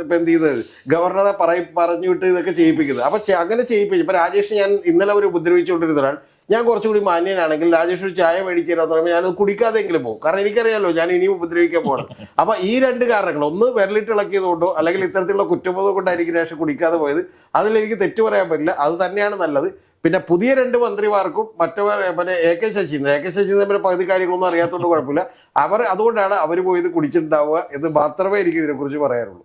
ഇപ്പൊ എന്ത് ചെയ്തത്? ഗവർണറെ പറയി പറഞ്ഞു വിട്ട് ഇതൊക്കെ ചെയ്യിപ്പിക്കുന്നത്. അപ്പൊ ചെ- അങ്ങനെ ചെയ്യിപ്പിച്ചു ഇപ്പൊ രാജേഷ് ഞാൻ ഇന്നലെ ഒരു ഉപദ്രവിച്ചുകൊണ്ടിരുന്നതാണ് ഞാൻ കുറച്ചുകൂടി മാന്യനാണെങ്കിൽ രാജേഷ് ഒരു ചായ മേടിക്കാൻ തുടങ്ങുമ്പോൾ ഞാനത് കുടിക്കാതെങ്കിലും പോകും. കാരണം എനിക്കറിയാലോ ഞാൻ ഇനിയും ഉപദ്രവിക്കാൻ പോകണം അപ്പൊ ഈ രണ്ട് കാരണങ്ങൾ ഒന്ന് വിരലിട്ട് ഇളക്കിയതുകൊണ്ടോ അല്ലെങ്കിൽ ഇത്തരത്തിലുള്ള കുറ്റബോധം കൊണ്ടായിരിക്കും രാജേഷ് കുടിക്കാതെ പോയത്. അതിൽ എനിക്ക് തെറ്റു പറയാൻ പറ്റില്ല. അത് തന്നെയാണ് നല്ലത്. പിന്നെ പുതിയ രണ്ട് മന്ത്രിമാർക്കും മറ്റവർ പിന്നെ A K Saseendran A K Saseendran പിന്നെ പകുതി കാര്യങ്ങളൊന്നും അറിയാത്തതുകൊണ്ട് കുഴപ്പമില്ല. അവർ അതുകൊണ്ടാണ് അവർ പോയത് കുടിച്ചിട്ടുണ്ടാവുക എന്ന് മാത്രമേ എനിക്ക് ഇതിനെക്കുറിച്ച് പറയാനുള്ളൂ.